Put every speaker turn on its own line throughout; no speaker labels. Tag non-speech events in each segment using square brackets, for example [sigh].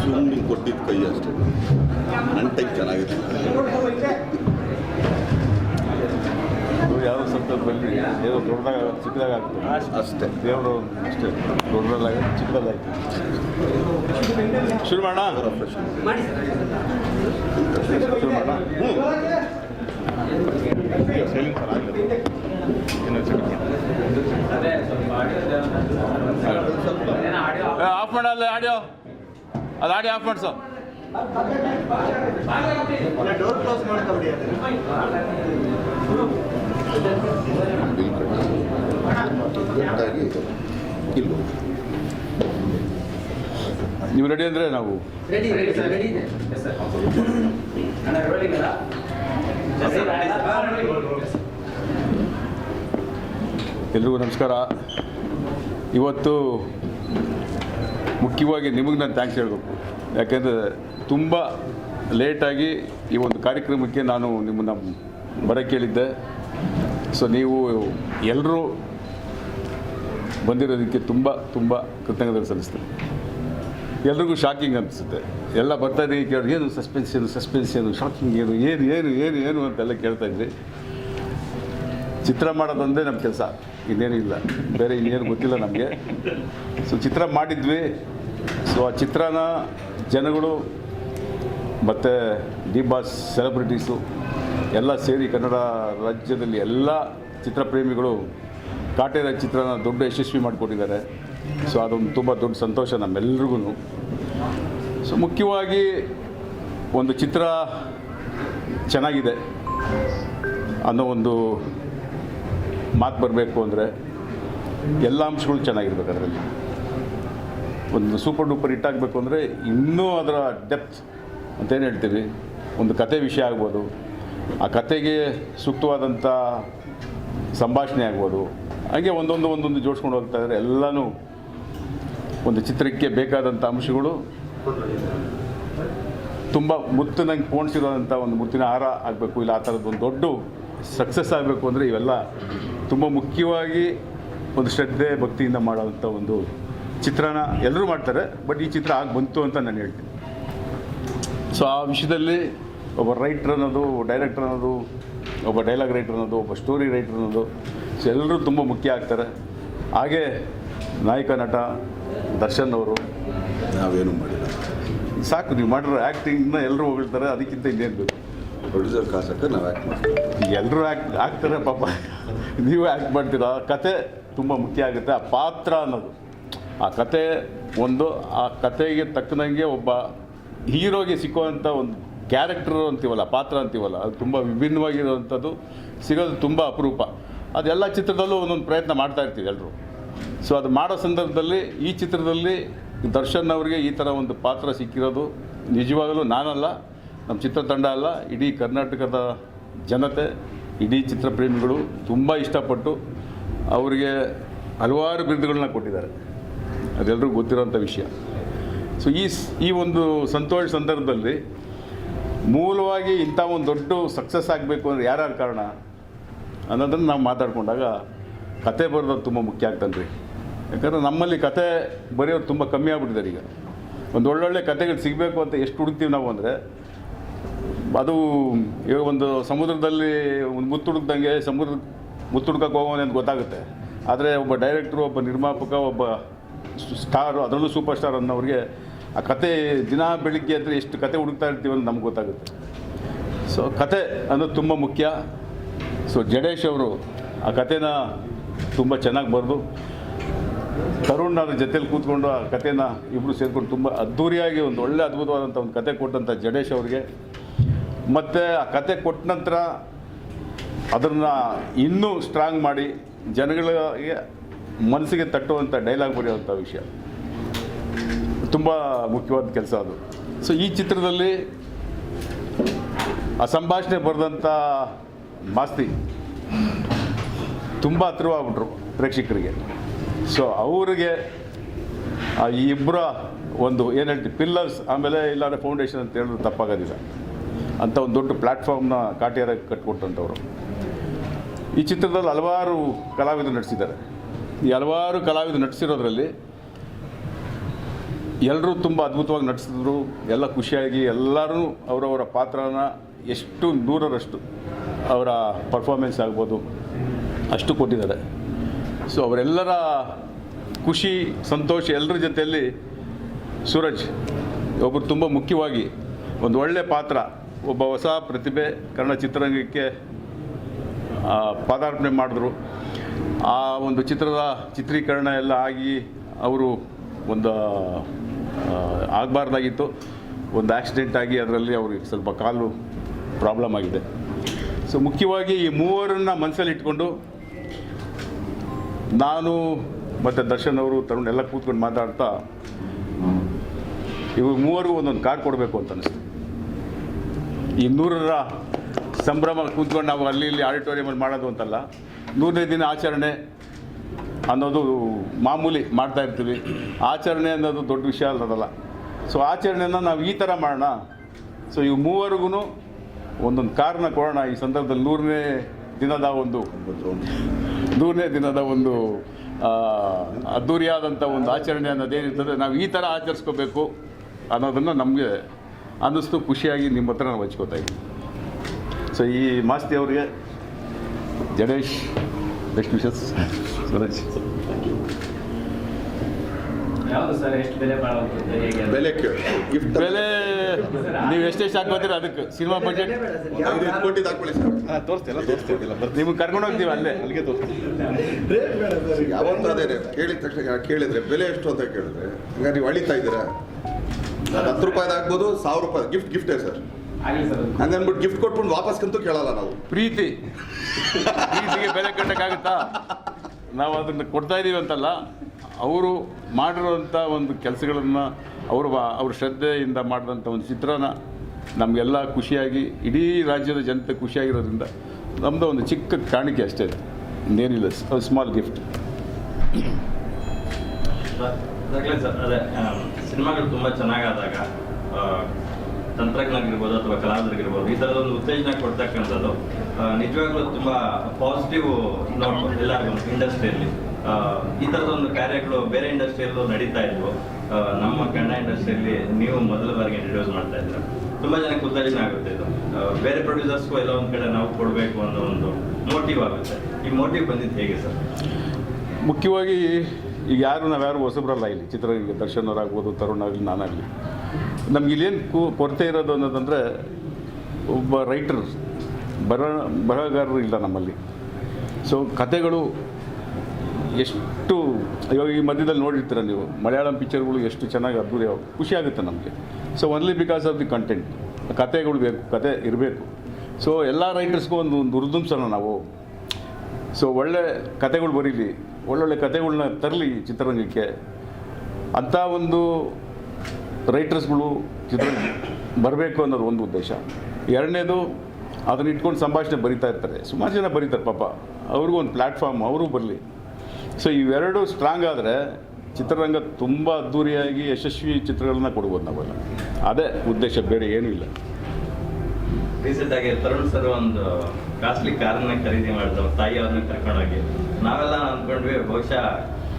ಸುಮ್ಮನೆ ಕೊಟ್ಟಿದ್ದ ಕೈ ಅಷ್ಟೇ. ಅಂಟಕ್ಕೆ ಚೆನ್ನಾಗಿದೆ
ಇವ್ರು ಯಾವ ಸಂದರ್ಭದಲ್ಲಿ ಏನೋ ದೊಡ್ಡದಾಗ ಚಿಕ್ಕದಾಗ ಆಗ್ತದೆ
ಅಷ್ಟೇ.
ದೇವರು ಅಷ್ಟೇ. ದೊಡ್ಡದಾಗ ಚಿಕ್ಕದಾಗ್ತದೆ ಶುರು ಮಾಡೋಣ? ಶುರು ಮಾಡೋಣ? ಹ್ಞೂ ಸರ್ ಆಗಲಿ ಆಫ್ ಮಾಡಲ್ಲ ಆಡಿಯೋ ಅದು ಆಡಿಯೋ ಆಫ್ ಮಾಡ್ಸೋ.
ಇಲ್ಲ
ನೀವು ರೆಡಿ ಅಂದರೆ ನಾವು ಎಲ್ರಿಗೂ ನಮಸ್ಕಾರ. ಇವತ್ತು ಮುಖ್ಯವಾಗಿ ನಿಮಗೆ ನಾನು ಥ್ಯಾಂಕ್ಸ್ ಹೇಳಬೇಕು. ಯಾಕೆಂದರೆ ತುಂಬ ಲೇಟಾಗಿ ಈ ಒಂದು ಕಾರ್ಯಕ್ರಮಕ್ಕೆ ನಾನು ನಿಮ್ಮನ್ನು ಬರ ಕೇಳಿದ್ದೆ ಸೊ ನೀವು ಎಲ್ಲರೂ ಬಂದಿರೋದಕ್ಕೆ ತುಂಬ ತುಂಬ ಕೃತಜ್ಞತೆ ಸಲ್ಲಿಸ್ತೀನಿ. ಎಲ್ರಿಗೂ ಶಾಕಿಂಗ್ ಅನಿಸುತ್ತೆ. ಎಲ್ಲ ಬರ್ತಾ ಇದ್ದೀವಿ ಕೇಳಿ, ಏನು ಸಸ್ಪೆನ್ಸ್ ಏನು ಸಸ್ಪೆನ್ಸ್ ಏನು ಶಾಕಿಂಗ್ ಏನು ಏನು ಏನು ಏನು ಏನು ಅಂತೆಲ್ಲ ಕೇಳ್ತಾ ಇದ್ರಿ. ಚಿತ್ರ ಮಾಡೋದೊಂದೇ ನಮ್ಮ ಕೆಲಸ, ಇನ್ನೇನು ಇಲ್ಲ. ಬೇರೆ ಇನ್ನೇನು ಗೊತ್ತಿಲ್ಲ ನಮಗೆ. ಸೊ ಚಿತ್ರ ಮಾಡಿದ್ವಿ. ಸೊ ಆ ಚಿತ್ರನ ಜನಗಳು ಮತ್ತು ಡಿ ಬಾಸ್ ಸೆಲೆಬ್ರಿಟೀಸು ಎಲ್ಲ ಸೇರಿ ಕನ್ನಡ ರಾಜ್ಯದಲ್ಲಿ ಎಲ್ಲ ಚಿತ್ರಪ್ರೇಮಿಗಳು, ಕಾಟೇರ ಚಿತ್ರನ ದೊಡ್ಡ ಯಶಸ್ವಿ ಮಾಡಿಕೊಟ್ಟಿದ್ದಾರೆ. ಸೊ ಅದೊಂದು ತುಂಬ ದೊಡ್ಡ ಸಂತೋಷ ನಮ್ಮೆಲ್ರಿಗೂ ಸೊ ಮುಖ್ಯವಾಗಿ ಒಂದು ಚಿತ್ರ ಚೆನ್ನಾಗಿದೆ ಅನ್ನೋ ಒಂದು ಮಾತು ಬರಬೇಕು ಅಂದರೆ ಎಲ್ಲ ಅಂಶಗಳು ಚೆನ್ನಾಗಿರ್ಬೇಕು ಅದರಲ್ಲಿ. ಒಂದು ಸೂಪರ್ ಡೂಪರ್ ಹಿಟ್ ಆಗಬೇಕು ಅಂದರೆ ಇನ್ನೂ ಅದರ ಡೆಪ್ತ್ ಅಂತೇನು ಹೇಳ್ತೀವಿ. ಒಂದು ಕತೆ ವಿಷಯ ಆಗ್ಬೋದು. ಆ ಕತೆಗೆ ಸೂಕ್ತವಾದಂಥ ಸಂಭಾಷಣೆ ಆಗ್ಬೋದು. ಹಾಗೆ ಒಂದೊಂದು ಒಂದೊಂದು ಜೋಡಿಸ್ಕೊಂಡು ಹೋಗ್ತಾ ಇದ್ದಾರೆ ಎಲ್ಲನೂ ಒಂದು ಚಿತ್ರಕ್ಕೆ ಬೇಕಾದಂಥ ಅಂಶಗಳು ತುಂಬ ಮುತ್ತಿನಂಗೆ ಪೋಣಿಸಿರೋದಂಥ ಒಂದು ಮುತ್ತಿನ ಹಾರ ಆಗಬೇಕು, ಇಲ್ಲ ಆ ಥರದ್ದು ಒಂದು ದೊಡ್ಡ ಸಕ್ಸಸ್ ಆಗಬೇಕು ಅಂದರೆ ಇವೆಲ್ಲ ತುಂಬ ಮುಖ್ಯವಾಗಿ ಒಂದು ಶ್ರದ್ಧೆ, ಭಕ್ತಿಯಿಂದ ಮಾಡೋವಂಥ ಒಂದು ಚಿತ್ರನ ಎಲ್ಲರೂ ಮಾಡ್ತಾರೆ, ಬಟ್ ಈ ಚಿತ್ರ ಆಗಿ ಬಂತು ಅಂತ ನಾನು ಹೇಳ್ತೀನಿ. ಸೊ ಆ ವಿಷಯದಲ್ಲಿ ಒಬ್ಬ ರೈಟ್ರ್ ಅನ್ನೋದು ಡೈರೆಕ್ಟರ್ ಅನ್ನೋದು ಒಬ್ಬ ಡೈಲಾಗ್ ರೈಟರ್ ಅನ್ನೋದು ಒಬ್ಬ ಸ್ಟೋರಿ ರೈಟರ್ ಅನ್ನೋದು ಸೊ ಎಲ್ಲರೂ ತುಂಬ ಮುಖ್ಯ ಆಗ್ತಾರೆ. ಹಾಗೆ ನಾಯಕ ನಟ ದರ್ಶನ್ ಅವರು.
ನಾವೇನು ಮಾಡಿಲ್ಲ.
ಸಾಕು ನೀವು ಮಾಡಿರೋ ಆ್ಯಕ್ಟಿಂಗ್ನ ಎಲ್ಲರೂ ಹೊಗಳ್ತಾರೆ ಅದಕ್ಕಿಂತ ಇನ್ನೇನು ಬೇಕು?
ಪ್ರೊಡ್ಯೂಸರ್ ಕಾಸಕ್ಕೆ ನಾವು ಆ್ಯಕ್ಟ್ ಮಾಡ್ತೀವಿ.
ಎಲ್ಲರೂ ಆ್ಯಕ್ಟ್ ಆಗ್ತಾರೆ ಪಾಪ. ನೀವು ಆ್ಯಕ್ಟ್ ಮಾಡ್ತೀರಾ? ಕತೆ ತುಂಬ ಮುಖ್ಯ ಆಗುತ್ತೆ. ಆ ಪಾತ್ರ ಅನ್ನೋದು. ಆ ಕತೆ ಒಂದು ಆ ಕತೆಗೆ ತಕ್ಕನಂಗೆ ಒಬ್ಬ ಹೀರೋಗೆ ಸಿಕ್ಕುವಂಥ ಒಂದು ಕ್ಯಾರೆಕ್ಟರ್ ಅಂತೀವಲ್ಲ, ಪಾತ್ರ ಅಂತೀವಲ್ಲ, ಅದು ತುಂಬ ವಿಭಿನ್ನವಾಗಿರುವಂಥದ್ದು, ಸಿಗೋದು ತುಂಬ ಅಪರೂಪ. ಅದೆಲ್ಲ ಚಿತ್ರದಲ್ಲೂ ಒಂದೊಂದು ಪ್ರಯತ್ನ ಮಾಡ್ತಾ ಇರ್ತೀವಿ ಎಲ್ಲರೂ ಸೊ ಅದು ಮಾಡೋ ಸಂದರ್ಭದಲ್ಲಿ, ಈ ಚಿತ್ರದಲ್ಲಿ ದರ್ಶನ್ ಅವರಿಗೆ ಈ ಥರ ಒಂದು ಪಾತ್ರ ಸಿಕ್ಕಿರೋದು ನಿಜವಾಗಲೂ ನಾನಲ್ಲ ನಮ್ಮ ಚಿತ್ರತಂಡ ಅಲ್ಲ, ಇಡೀ ಕರ್ನಾಟಕದ ಜನತೆ, ಇಡೀ ಚಿತ್ರಪ್ರೇಮಿಗಳು ತುಂಬ ಇಷ್ಟಪಟ್ಟು ಅವರಿಗೆ ಹಲವಾರು ಬಿರುದುಗಳನ್ನ ಕೊಟ್ಟಿದ್ದಾರೆ. ಅದೆಲ್ಲರಿಗೂ ಗೊತ್ತಿರೋಂಥ ವಿಷಯ. ಸೊ ಈ ಈ ಒಂದು ಸಂತೋಷ ಸಂದರ್ಭದಲ್ಲಿ ಮೂಲವಾಗಿ ಇಂಥ ಒಂದು ದೊಡ್ಡ ಸಕ್ಸಸ್ ಆಗಬೇಕು ಅಂದರೆ ಯಾರ್ಯಾರು ಕಾರಣ? ಅನ್ನೋದನ್ನು ನಾವು ಮಾತಾಡ್ಕೊಂಡಾಗ ಕತೆ ಬರೆದೋದು ತುಂಬ ಮುಖ್ಯ ಆಗ್ತದೆ ರೀ ಯಾಕಂದರೆ ನಮ್ಮಲ್ಲಿ ಕತೆ ಬರೆಯೋರು ತುಂಬ ಕಮ್ಮಿ ಆಗ್ಬಿಟ್ಟಿದ್ದಾರೆ ಈಗ. ಒಂದು ಒಳ್ಳೊಳ್ಳೆ ಕತೆಗಳು ಸಿಗಬೇಕು ಅಂತ ಎಷ್ಟು ಹುಡುಕ್ತೀವಿ ನಾವು ಅಂದರೆ, ಅದು ಇವಾಗ ಒಂದು ಸಮುದ್ರದಲ್ಲಿ ಒಂದು ಮುತ್ತು ಹುಡುಕ್ದಂಗೆ ಸಮುದ್ರ ಮುತ್ತು ಹುಡ್ಕಕ್ಕೆ ಹೋಗೋನೆ ಅಂತ ಗೊತ್ತಾಗುತ್ತೆ. ಆದರೆ ಒಬ್ಬ ಡೈರೆಕ್ಟ್ರು ಒಬ್ಬ ನಿರ್ಮಾಪಕ, ಒಬ್ಬ ಸ್ಟಾರು ಅದರಲ್ಲೂ ಸೂಪರ್ ಸ್ಟಾರ್ ಅನ್ನೋರಿಗೆ ಆ ಕತೆ ದಿನ ಬೆಳಿಗ್ಗೆ ಅಂದರೆ ಎಷ್ಟು ಕತೆ ಹುಡುಕ್ತಾ ಇರ್ತೀವಿ ಅಂತ ನಮ್ಗೆ ಗೊತ್ತಾಗುತ್ತೆ. ಸೊ ಕತೆ ಅನ್ನೋದು ತುಂಬ ಮುಖ್ಯ. ಸೊ ಜಡೇಶ್ ಅವರು ಆ ಕತೆನ ತುಂಬ ಚೆನ್ನಾಗಿ ಬರೆದು ತರುಣ್ ಅದ್ರ ಜೊತೆಲಿ ಕೂತ್ಕೊಂಡು ಆ ಕತೆನ ಇಬ್ಬರು ಸೇರ್ಕೊಂಡು ತುಂಬ ಅದ್ಧೂರಿಯಾಗಿ ಒಂದು ಒಳ್ಳೆ ಅದ್ಭುತವಾದಂಥ ಒಂದು ಕತೆ ಕೊಟ್ಟಂಥ ಜಡೇಶ್ ಅವರಿಗೆ. ಮತ್ತು ಆ ಕತೆ ಕೊಟ್ಟ ನಂತರ ಅದನ್ನು ಇನ್ನೂ ಸ್ಟ್ರಾಂಗ್ ಮಾಡಿ ಜನಗಳಿಗೆ ಮನಸ್ಸಿಗೆ ತಟ್ಟುವಂಥ ಡೈಲಾಗ್ ಬರೆಯುವಂಥ ವಿಷಯ. ತುಂಬ ಮುಖ್ಯವಾದ ಕೆಲಸ ಅದು. ಸೊ ಈ ಚಿತ್ರದಲ್ಲಿ ಆ ಸಂಭಾಷಣೆ ಬರೆದಂಥ ಮಾಸ್ತಿ ತುಂಬ ಹತ್ರವಾಗ್ಬಿಟ್ರು ಪ್ರೇಕ್ಷಕರಿಗೆ. ಸೊ ಅವರಿಗೆ ಈ ಇಬ್ಬರ ಒಂದು ಏನು ಹೇಳ್ತೀವಿ ಪಿಲ್ಲರ್ಸ್ ಆಮೇಲೆ ಇಲ್ಲಾಂದರೆ ಫೌಂಡೇಶನ್ ಅಂತ ಹೇಳಿದ್ರೆ ತಪ್ಪಾಗೋದಿಲ್ಲ. ಅಂತ ಒಂದು ದೊಡ್ಡ ಪ್ಲ್ಯಾಟ್ಫಾರ್ಮ್ನ ಕಾಟಿಯಾರ ಕಟ್ಕೊಟ್ಟಂಥವ್ರು ಈ ಚಿತ್ರದಲ್ಲಿ ಹಲವಾರು ಕಲಾವಿದರು ನಟಿಸಿದ್ದಾರೆ. ಈ ಹಲವಾರು ಕಲಾವಿದರು ನಟಿಸಿರೋದ್ರಲ್ಲಿ ಎಲ್ಲರೂ ತುಂಬ ಅದ್ಭುತವಾಗಿ ನಟಿಸಿದ್ರು. ಎಲ್ಲ ಖುಷಿಯಾಗಿ ಎಲ್ಲರೂ ಅವರವರ ಪಾತ್ರನ ಎಷ್ಟು ನೂರರಷ್ಟು ಅವರ ಪರ್ಫಾರ್ಮೆನ್ಸ್ ಆಗ್ಬೋದು ಅಷ್ಟು ಕೊಟ್ಟಿದ್ದಾರೆ. ಸೊ ಅವರೆಲ್ಲರ ಖುಷಿ, ಸಂತೋಷ ಎಲ್ಲರ ಜೊತೆಯಲ್ಲಿ ಸೂರಜ್ ಒಬ್ಬರು ತುಂಬ ಮುಖ್ಯವಾಗಿ ಒಂದು ಒಳ್ಳೆಯ ಪಾತ್ರ, ಒಬ್ಬ ಹೊಸ ಪ್ರತಿಭೆ ಕನ್ನಡ ಚಿತ್ರರಂಗಕ್ಕೆ ಪಾದಾರ್ಪಣೆ ಮಾಡಿದ್ರು. ಆ ಒಂದು ಚಿತ್ರದ ಚಿತ್ರೀಕರಣ ಎಲ್ಲ ಆಗಿ ಅವರು ಒಂದು ಆಗಬಾರ್ದಾಗಿತ್ತು. ಒಂದು ಆಕ್ಸಿಡೆಂಟ್ ಆಗಿ ಅದರಲ್ಲಿ ಅವ್ರಿಗೆ ಸ್ವಲ್ಪ ಕಾಲು ಪ್ರಾಬ್ಲಮ್ ಆಗಿದೆ. ಸೊ ಮುಖ್ಯವಾಗಿ ಈ ಮೂವರನ್ನು ಮನಸ್ಸಲ್ಲಿ ಇಟ್ಕೊಂಡು ನಾನು ಮತ್ತು ದರ್ಶನ್ ಅವರು, ತರುಣ್ ಎಲ್ಲ ಕೂತ್ಕೊಂಡು ಮಾತಾಡ್ತಾ, ಇವ್ರು ಮೂವರಿಗೂ ಒಂದೊಂದು ಕಾರ್ ಕೊಡಬೇಕು ಅಂತ ಅನಿಸ್ತು. ಈ ನೂರರ ಸಂಭ್ರಮ ಕೂತ್ಕೊಂಡು ನಾವು ಅಲ್ಲಿ ಇಲ್ಲಿ ಆಡಿಟೋರಿಯಮಲ್ಲಿ ಮಾಡೋದು ಅಂತಲ್ಲ, ನೂರನೇ ದಿನ ಆಚರಣೆ ಅನ್ನೋದು ಮಾಮೂಲಿ ಮಾಡ್ತಾ ಇರ್ತೀವಿ. ಆಚರಣೆ ಅನ್ನೋದು ದೊಡ್ಡ ವಿಷಯ ಅಲ್ಲದಲ್ಲ. ಸೊ ಆಚರಣೆನ ನಾವು ಈ ಥರ ಮಾಡೋಣ. ಸೊ ಇವು ಮೂವರಿಗೂ ಒಂದೊಂದು ಕಾರಣ ಕೊಡೋಣ. ಈ ಸಂದರ್ಭದಲ್ಲಿ ನೂರನೇ ದಿನದ ಒಂದು, ನೂರನೇ ದಿನದ ಒಂದು ಅದ್ಧೂರಿಯಾದಂಥ ಒಂದು ಆಚರಣೆ ಅನ್ನೋದೇನಿರ್ತದೆ ನಾವು ಈ ಥರ ಆಚರಿಸ್ಕೋಬೇಕು ಅನ್ನೋದನ್ನು ನಮಗೆ ಅನ್ನಿಸ್ತು, ಖುಷಿಯಾಗಿ ನಿಮ್ಮ ಹತ್ರ ನಾವು ಹಚ್ಕೋತಾ ಇದ್ದೀವಿ ಸೊ ಈ ಮಾಸ್ತಿ ಅವರಿಗೆ ಜಡೇಶ್ ಬೆಸ್ಟ್ mich jetzt?
ಯಾವುದು ಸರ್ ಎಷ್ಟು ಬೆಲೆ ಹೇಗೆ
ಕೇಳಿ ಗಿಫ್ಟ್
ಬೆಲೆ ನೀವು ಎಷ್ಟೆಷ್ಟು ಹಾಕೋತೀರ ಅದಕ್ಕೆ. ಸಿನಿಮಾ ಬಜೆಟ್
ಐದು ಕೋಟಿ ಹಾಕೊಳ್ಳಿ ಸರ್.
ತೋರಿಸ್ತಿಲ್ಲ ತೋರಿಸ್ತಿಲ್ಲ ಬರ್ತೀವಿ
ನಿಮ್ಗೆ ಕರ್ಕೊಂಡು ಹೋಗ್ತೀವಿ ಅಲ್ಲೇ
ಅಲ್ಲಿಗೆ ತೋರಿಸ್ತೀವಿ
ಯಾವತ್ತೂ ಅದೇ ಕೇಳಿದ ತಕ್ಷಣ ಕೇಳಿದ್ರೆ ಬೆಲೆ ಎಷ್ಟು ಅಂತ ಕೇಳಿದ್ರೆ ಹಂಗಾರೆ ನೀವು ಅಳಿತಾ ಇದ್ದೀರಾ? ಅದು ಹತ್ತು ರೂಪಾಯ್ದು ಆಗ್ಬೋದು ಸಾವಿರ ರೂಪಾಯಿ ಗಿಫ್ಟ್ ಗಿಫ್ಟೇ ಸರ್? ಹಂಗನ್ಬಿಟ್ಟು ಗಿಫ್ಟ್ ಕೊಟ್ಬಿಟ್ಟು ವಾಪಸ್ಕಂತೂ ಕೇಳಲ್ಲ ನಾವು.
ಪ್ರೀತಿ. ಪ್ರೀತಿಗೆ ಬೆಲೆ ಕಟ್ಟಕ್ಕಾಗುತ್ತಾ? ನಾವು ಅದನ್ನು ಕೊಡ್ತಾ ಇದ್ದೀವಿ ಅಂತಲ್ಲ, ಅವರು ಮಾಡಿರುವಂಥ ಒಂದು ಕೆಲಸಗಳನ್ನು ಅವರು ಅವ್ರ ಶ್ರದ್ಧೆಯಿಂದ ಮಾಡಿದಂಥ ಒಂದು ಚಿತ್ರನ ನಮಗೆಲ್ಲ ಖುಷಿಯಾಗಿ, ಇಡೀ ರಾಜ್ಯದ ಜನತೆ ಖುಷಿಯಾಗಿರೋದ್ರಿಂದ ನಮ್ಮದು ಒಂದು ಚಿಕ್ಕ ಕಾಣಿಕೆ ಅಷ್ಟೇ ಇನ್ನೇನಿಲ್ಲ ಸ್ಮಾಲ್ ಗಿಫ್ಟ್
ಸಿನಿಮಾಗಳು ತುಂಬ ಚೆನ್ನಾಗಾದಾಗ ಆ, ತಂತ್ರಜ್ಞರಿರ್ಬೋದು ಅಥವಾ ಕಲಾವಿದರಿಗಿರ್ಬೋದು ಈ ಥರದ ಒಂದು ಉತ್ತೇಜನ ಕೊಡ್ತಕ್ಕಂಥದ್ದು ನಿಜವಾಗ್ಲೂ ತುಂಬ ಪಾಸಿಟಿವ್ ನೋಟ್ ಎಲ್ಲರಿಗೂ ಇಂಡಸ್ಟ್ರಿಯಲ್ಲಿ ಈ ಥರದ ಒಂದು ಕಾರ್ಯಗಳು ಬೇರೆ ಇಂಡಸ್ಟ್ರಿಯಲ್ಲೂ ನಡೀತಾ ಇದ್ವು. ನಮ್ಮ ಕನ್ನಡ ಇಂಡಸ್ಟ್ರಿಯಲ್ಲಿ ನೀವು ಮೊದಲ ಬಾರಿಗೆ ಇಂಟ್ರೊಡ್ಯೂಸ್ ಮಾಡ್ತಾ ಇದ್ದೀರಾ. ತುಂಬ ಜನಕ್ಕೆ ಉತ್ತೇಜನ ಆಗುತ್ತೆ ಇದು. ಬೇರೆ ಪ್ರೊಡ್ಯೂಸರ್ಸ್ಗೂ ಎಲ್ಲ ಒಂದು ಕಡೆ ನಾವು ಕೊಡಬೇಕು ಅನ್ನೋ ಒಂದು ಮೋಟಿವ್ ಆಗುತ್ತೆ. ಈ ಮೋಟಿವ್ ಬಂದಿದ್ದು ಹೇಗೆ ಸರ್?
ಮುಖ್ಯವಾಗಿ ಈಗ ಯಾರು ನಾವ್ಯಾರು ಹೊಸಬ್ರಲ್ಲ ಇಲ್ಲಿ ಚಿತ್ರರಂಗ ದರ್ಶನ್ ಅವರಾಗ್ಬೋದು ತರುಣ್ ಆಗಲಿ ನಾನಾಗಲಿ. ನಮ್ಗೆ ಇಲ್ಲೇನು ಕೂ, ಕೊರತೆ ಇರೋದು ಅನ್ನೋದಂದರೆ ಒಬ್ಬ ರೈಟರ್, ಬರ, ಬರಹಗಾರರು ಇಲ್ಲ ನಮ್ಮಲ್ಲಿ. ಸೊ ಕತೆಗಳು ಎಷ್ಟು, ಇವಾಗ ಈ ಮಧ್ಯದಲ್ಲಿ ನೋಡಿರ್ತೀರ ನೀವು, ಮಲಯಾಳಂ ಪಿಕ್ಚರ್ಗಳು ಎಷ್ಟು ಚೆನ್ನಾಗಿ ಅದ್ಭುತ, ಖುಷಿ ಆಗುತ್ತೆ ನಮಗೆ. So only because of the content ಕತೆಗಳು ಬೇಕು, ಕತೆ ಇರಬೇಕು. ಸೊ ಎಲ್ಲ ರೈಟರ್ಸ್ಗೂ ಒಂದು ಒಂದು ಉರ್ದುಂಸನ ನಾವು. ಸೊ ಒಳ್ಳೆ ಕತೆಗಳು ಬರೀಲಿ, ಒಳ್ಳೊಳ್ಳೆ ಕತೆಗಳನ್ನ ತರಲಿ ಚಿತ್ರರಂಗಕ್ಕೆ. ಅಂಥ ಒಂದು ರೈಟರ್ಸ್ಗಳು ಚಿತ್ರ ಬರಬೇಕು ಅನ್ನೋದು ಒಂದು ಉದ್ದೇಶ. ಎರಡನೇದು ಅದನ್ನ ಇಟ್ಕೊಂಡು ಸಂಭಾಷಣೆ ಬರಿತಾ ಇರ್ತಾರೆ. ಸುಮಾರು ಜನ ಬರೀತಾರೆ ಪಾಪ. ಅವ್ರಿಗೂ ಒಂದು ಪ್ಲ್ಯಾಟ್ಫಾರ್ಮ್ ಅವರು ಬರಲಿ. ಸೊ ಇವೆರಡು ಸ್ಟ್ರಾಂಗ್ ಆದರೆ ಚಿತ್ರರಂಗ ತುಂಬ ಅದ್ಧೂರಿಯಾಗಿ ಯಶಸ್ವಿ ಚಿತ್ರಗಳನ್ನ ಕೊಡ್ಬೋದು ನಾವೆಲ್ಲ. ಅದೇ ಉದ್ದೇಶ, ಬೇರೆ ಏನೂ ಇಲ್ಲ.
ರೀಸೆಂಟ್ ತರುಣ್ ಸರ್ ಒಂದು ಕಾಸ್ಟ್ಲಿ ಕಾರನ್ನ ಖರೀದಿ ಮಾಡಿದ್ರು. ತಾಯಿ ಅವ್ರನ್ನ ಕರ್ಕೊಂಡೋಗಿ. ನಾವೆಲ್ಲ ಅನ್ಕೊಂಡ್ವಿ ಬಹುಶಃ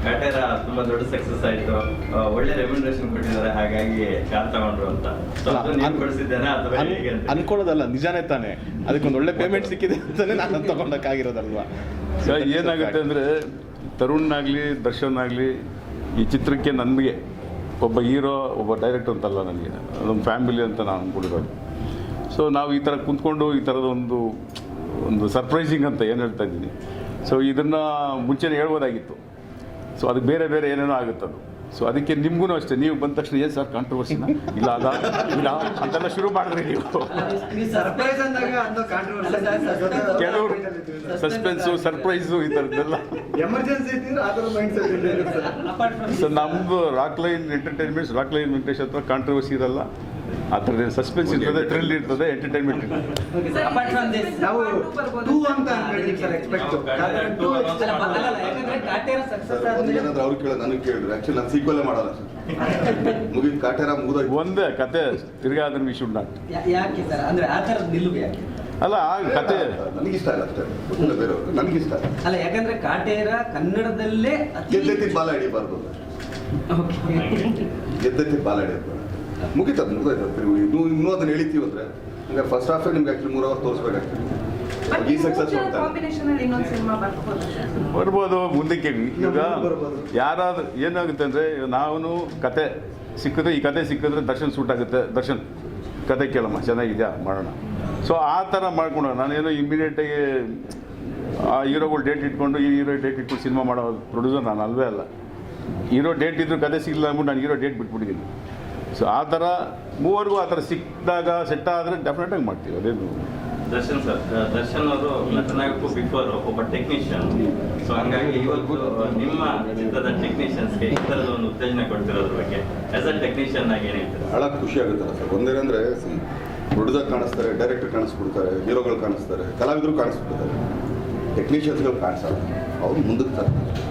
ಕಟೇರ ತುಂಬಾ ದೊಡ್ಡ ಸಕ್ಸಸ್ ಆಯ್ತು. ಒಳ್ಳೆ ರೆಮ್ಯುನರೇಷನ್ ಕೊಟ್ಟಿದ್ದಾರೆ. ಹಾಗಾಗಿ ಕಾರ್ ತಗೊಂಡ್ರು ಅಂತ.
ಅನ್ಕೊಳ್ಳೋದಲ್ಲ ನಿಜಾನೇ ತಾನೆ. ಅದಕ್ಕೊಂದು ಒಳ್ಳೆ ಪೇಮೆಂಟ್ ಸಿಕ್ಕಿದೆ ಅಂತಾನೆ ನಾನು ತಗೊಂಡಕ್ಕಾಗಿರೋದಲ್ವಾ?
ಸೊ ಏನಾಗುತ್ತೆ ಅಂದ್ರೆ ತರುಣ್ ಆಗಲಿ ದರ್ಶನ್ ಆಗಲಿ ಈ ಚಿತ್ರಕ್ಕೆ ನನಗೆ ಒಬ್ಬ ಹೀರೋ ಒಬ್ಬ ಡೈರೆಕ್ಟರ್ ಅಂತಲ್ಲ ನನಗೆ. ಅದೊಂದು ಫ್ಯಾಮಿಲಿ ಅಂತ ನಾನು ಅಂದ್ಕೊಂಡಿರೋದು. ಸೊ ನಾವು ಈ ಥರ ಕುಂತ್ಕೊಂಡು ಈ ಥರದ ಒಂದು ಒಂದು ಸರ್ಪ್ರೈಸಿಂಗ್ ಅಂತ ಏನು ಹೇಳ್ತಾ ಇದ್ದೀನಿ. ಸೊ ಇದನ್ನು ಮುಂಚೆನೇ ಹೇಳ್ಬೋದಾಗಿತ್ತು. ಸೊ ಅದಕ್ಕೆ ಬೇರೆ ಬೇರೆ ಏನೇನೋ ಆಗುತ್ತೆ ಅದು ಸೊ ಅದಕ್ಕೆ ನಿಮ್ಗೂ ಅಷ್ಟೇ. ನೀವು ಬಂದ ತಕ್ಷಣ ಏನು ಸರ್ ಕಾಂಟ್ರವರ್ಸಿನ ಇಲ್ಲ ಅದ ಇಲ್ಲ ಅಂತೆಲ್ಲ ಶುರು ಮಾಡಿದ್ರಿ ನೀವು.
ಕಾಂಟ್ರವರ್ಸಿ
ಕೆಲವರು ಸಸ್ಪೆನ್ಸು ಸರ್ಪ್ರೈಸು ಈ ಥರದ್ದೆಲ್ಲ. ಸೊ ನಮ್ಮದು Rockline Entertainments rock line Venkatesh ಹತ್ರ ಕಾಂಟ್ರವರ್ಸಿ ಇರಲ್ಲ. ಆ ಥರದ್ದು ಸಸ್ಪೆನ್ಸ್ ಇರ್ತದೆ ಥ್ರಿಲ್ ಇರ್ತದೆ ಎಂಟರ್ಟೈನ್ಮೆಂಟ್ ಇರ್ತದೆ.
ಅಪಾರ್ಟ್ ಫ್ರಮ್ ದಿಸ್
ನಾವು ಟೂ ಅಂತ ಅನ್ಕೊಂಡಿದ್ದೀವಿ ಸರ್ ಎಕ್ಸ್ಪೆಕ್ಟ್ ಟೂ
ಯಾಕಂದ್ರೆ ಕಾಟೇರ ಸಕ್ಸಸ್ ಆದ್ಮೇಲೆ
ಒಂದೇನಾದ್ರೆ ಅವ್ರು ಕೇಳೋದು ನನಗೆ ಕೇಳಿದ್ರು ಆಕ್ಚುಲಿ ನಾನು ಸೀಕ್ವಲ್ಲೇ ಮಾಡಲ್ಲ ಸರ್ ಮುಗಿದ ಕಾಟೇರ
ಒಂದೇ ಕತೆ ತಿರ್ಗಾ ಅದನ್ನು ವಿ ಶುಡ್ ನಾಟ್
ಯಾಕೆ ಸರ್ ಅಂದ್ರೆ ಆ ಥರದ ನಿಲುವು ಯಾಕೆ?
ಅಲ್ಲ ಆ ಕತೆ.
ನನಗಿಷ್ಟ ಇಲ್ಲ ಅಷ್ಟೇ. ಗೊತ್ತಿಲ್ಲ ಬೇರೆಯವ್ರು ನನಗಿಷ್ಟ
ಅಲ್ಲ ಯಾಕಂದ್ರೆ ಕಾಟೇರ ಕನ್ನಡದಲ್ಲೇ ಅತಿ
ಗೆದ್ದೆತ್ತಿ ಬಾಲ ಹಿಡಿಬಾರ್ದು. ಗೆದ್ದೆತ್ತಿ ಬಾಲ ಮುಗಿತದ ಮುಗಿದೋಯ್ತು ಇನ್ನೂ ಇನ್ನೂ ಅದನ್ನ ಎಳಿತೀವಿ ಅಂದ್ರೆ. ಹಂಗಾರೆ ಫಸ್ಟ್ ಹಾಫೇ ನಿಮ್ಗೆ ಆಕ್ಚುಲಿ ಮೂರು ಅವರ್ ತೋರಿಸ್ಬೇಕಾಗ್ತದೆ. ಈ ಸಕ್ಸಸ್ ಮಾಡ್ತಾರೆ
ಕಾಂಬಿನೇಷನ್ ಅಲ್ಲಿ ಇನ್ನೊಂದು ಸಿನಿಮಾ ಬರ್ಬೋದು.
ಮುಂದಕ್ಕೆ. ಈಗ
ಬರ್ಬೋದು.
ಯಾರಾದ್ರೂ ಏನಾಗುತ್ತೆ ಅಂದರೆ ನಾವು ಕತೆ ಸಿಕ್ಕಿದ್ರೆ ಈ ಕತೆ ಸಿಕ್ಕಿದ್ರೆ ದರ್ಶನ್ ಸೂಟ್ ಆಗುತ್ತೆ. ದರ್ಶನ್ ಕತೆ ಕೇಳಮ್ಮ ಚೆನ್ನಾಗಿದೆಯಾ? ಮಾಡೋಣ. ಸೊ ಆ ಥರ ಮಾಡ್ಕೊಂಡು ಇಮಿಡಿಯೇಟ್ ಆಗಿ ಆ ಹೀರೋಗಳು ಡೇಟ್ ಇಟ್ಕೊಂಡು ಈ ಹೀರೋ ಡೇಟ್ ಇಟ್ಕೊಂಡು ಸಿನಿಮಾ ಮಾಡೋ ಪ್ರೊಡ್ಯೂಸರ್ ನಾನು ಅಲ್ವೇ ಅಲ್ಲ. ಹೀರೋ ಡೇಟ್ ಇದ್ರು ಕತೆ ಸಿಗಲಿಲ್ಲ ಅಂದ್ಬಿಟ್ಟು ನಾನು ಹೀರೋ ಡೇಟ್ ಬಿಟ್ಬಿಟ್ಟಿದ್ದೀನಿ. ಸೊ ಆ ಥರ ಮೂವರೆಗೂ ಆ ಥರ ಸಿಕ್ಕಿದಾಗ ಸೆಟ್ ಆದರೆ ಡೆಫಿನೆಟಾಗಿ ಮಾಡ್ತೀವಿ ಅದೇನು.
ದರ್ಶನ್ ಸರ್ ದರ್ಶನ್ ಅವರು ನಟನಾಗಕ್ಕೂ ಬಿಫೋರ್ ಒಬ್ಬ ಟೆಕ್ನಿಷಿಯನ್ ಸೊ ಹಂಗಾಗಿ ಇವತ್ತು ನಿಮ್ಮ ಚಿತ್ರದ ಟೆಕ್ನಿಷಿಯನ್ಸ್ಗೆ ಈ ಥರದ ಒಂದು ಉತ್ತೇಜನ ಕೊಡ್ತಿರೋದ್ರ ಬಗ್ಗೆ ಆಸ್ ಅ ಟೆಕ್ನಿಷಿಯನ್ ಆಗಿ ಏನು ಹೇಳ್ತೀರಾ?
ಭಾಳ ಖುಷಿ ಆಗುತ್ತಲ್ಲ ಸರ್. ಒಂದೇನಂದ್ರೆ ಹುಡುದಾಗ ಕಾಣಿಸ್ತಾರೆ ಡೈರೆಕ್ಟರ್ ಕಾಣಿಸ್ಬಿಡ್ತಾರೆ ಹೀರೋಗಳು ಕಾಣಿಸ್ತಾರೆ ಕಲಾವಿದರು ಕಾಣಿಸ್ಬಿಡ್ತಾರೆ. ಟೆಕ್ನಿಷಿಯನ್ಸ್ಗಳು ಕಾಣಿಸಲ್ಲ. ಅವ್ರು ಮುಂದಕ್ಕೆ ತರ್ತಾರೆ.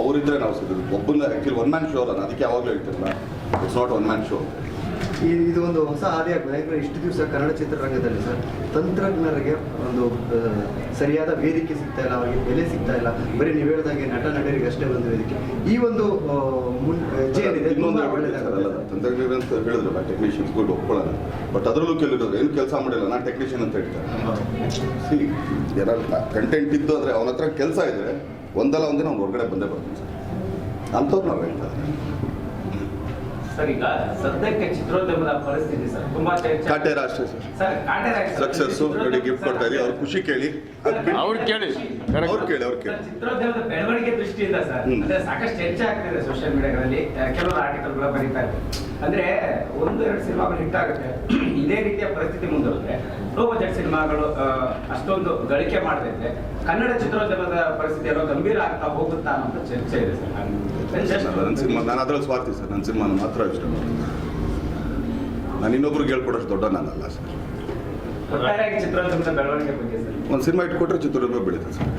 ಅವರಿದ್ರೆ ನಾವು ಸಿಗೋದು. ಒಬ್ಬನ ಆ್ಯಕ್ಚುಲಿ ಒನ್ ಮ್ಯಾನ್ ಶೋ ಅಲ್ಲ ನಾನು ಅದಕ್ಕೆ ಯಾವಾಗಲೂ ಹೇಳ್ತಿರಲ್ಲ. It's not one man show
ಈ ಇದು ಒಂದು ಹೊಸ ಹಾದಿ ಆಗ್ತದೆ ಯಾಕಂದ್ರೆ ಇಷ್ಟು ದಿವಸ ಕನ್ನಡ ಚಿತ್ರರಂಗದಲ್ಲಿ ಸರ್ ತಂತ್ರಜ್ಞರಿಗೆ ಒಂದು ಸರಿಯಾದ ವೇದಿಕೆ ಸಿಗ್ತಾ ಇಲ್ಲ ಅವರಿಗೆ ಬೆಲೆ ಸಿಗ್ತಾ ಇಲ್ಲ. ಬರೀ ನೀವು ಹೇಳಿದಾಗೆ ನಟ ನಟರಿಗೆ ಅಷ್ಟೇ ಒಂದು ವೇದಿಕೆ. ಈ ಒಂದು
ತಂತ್ರಜ್ಞರ ಅಂತ ಹೇಳಿದ್ರಲ್ಲ ಟೆಕ್ನಿಷಿಯನ್ಸ್ ಗುಡ್ ಒಪ್ಕೊಳ್ಳೋಣ ಬಟ್ ಅದರಲ್ಲೂ ಕೆಲವರು ಏನು ಕೆಲಸ ಮಾಡಿಲ್ಲ ನಾನು ಟೆಕ್ನಿಷಿಯನ್ ಅಂತ ಹೇಳ್ತಾರೆ. ಸಿ ಏನಾದ್ರು ಕಂಟೆಂಟ್ ಇದ್ದು ಅಂದ್ರೆ ಅವನ ಹತ್ರ ಕೆಲಸ ಇದ್ರೆ ಒಂದಲ್ಲ ಒಂದಿನ ಅವ್ನು ಹೊರಗಡೆ ಬಂದೇ ಬರ್ತೀನಿ ಸರ್. ಅಂಥವ್ರು ನಾವು ಹೇಳ್ತಾರೆ
ಸರ್ ಈಗ ಸದ್ಯಕ್ಕೆ ಚಿತ್ರೋದ್ಯಮದ ಪರಿಸ್ಥಿತಿ ಸರ್ ತುಂಬಾ ಚರ್ಚೆ-
ಕಾಟೇರ ಅಷ್ಟೇ sir.
Sir Kaatera sir,
success ನೋಡಿ ಗಿಫ್ಟ್ ಕೊಡ್ತಾ ಇದೀವಿ ಅವ್ರ ಖುಷಿ ಕೇಳಿ.
ಅವ್ರು ಕೇಳಿ.
ಅವ್ರು ಕೇಳಿ. ಅವ್ರು ಕೇಳಿ
ಚಿತ್ರೋದ್ಯಮದ ಬೆಳವಣಿಗೆ ದೃಷ್ಟಿಯಿಂದ ಸರ್. ಅಂದ್ರೆ ಸಾಕಷ್ಟು ಚರ್ಚೆ ಆಗ್ತಿದೆ ಸೋಷಿಯಲ್ ಮೀಡಿಯಾಗಳಲ್ಲಿ ಆರ್ಟಿಕಲ್ ಆರ್ಟಿಕಲ್ಗಳು ಬರೀತಾ ಇದೆ ಅಂದ್ರೆ ಒಂದು ಎರಡು ಸಿನಿಮಾಗಳು ಹಿಟ್ ಆಗುತ್ತೆ. ಇದೇ ರೀತಿಯ ಪರಿಸ್ಥಿತಿ ಮುಂದುವರೆದ್ರೆ ಲೋ ಬಜೆಟ್ ಸಿನಿಮಾಗಳು ಆ, ಅಷ್ಟೊಂದು ಗಳಿಕೆ ಮಾಡದಿದ್ರೆ ಕನ್ನಡ ಚಿತ್ರೋದ್ಯಮದ ಪರಿಸ್ಥಿತಿ ಏನೋ ಗಂಭೀರ ಆಗ್ತಾ ಹೋಗುತ್ತಾ ಅನ್ನೋ ಚರ್ಚೆ ಇದೆ ಸರ್.
ನನ್ನ ಸಿನಿಮಾ ನಾನು ಅದ್ರಲ್ಲಿ ಸ್ವಾರ್ಥಿ ಸರ್. ನನ್ನ ಸಿನಿಮಾನ ಮಾತ್ರ ಇಷ್ಟ ನಾನು ಇನ್ನೊಬ್ರಿಗೆ ಹೇಳ್ಕೊಡೋಷ್ಟು ದೊಡ್ಡ ನಾನಲ್ಲ ಸರ್.
ಒಟ್ಟಾರೆಯಾಗಿ ಚಿತ್ರೋದ್ಯಮದ ಬೆಳವಣಿಗೆ ಬಗ್ಗೆ ಸರ್?
ಒಂದು ಸಿನಿಮಾ ಇಟ್ಕೊಟ್ರೆ ಚಿತ್ರದುರ್ಗ ಬೆಳೀತದೆ ಸರ್.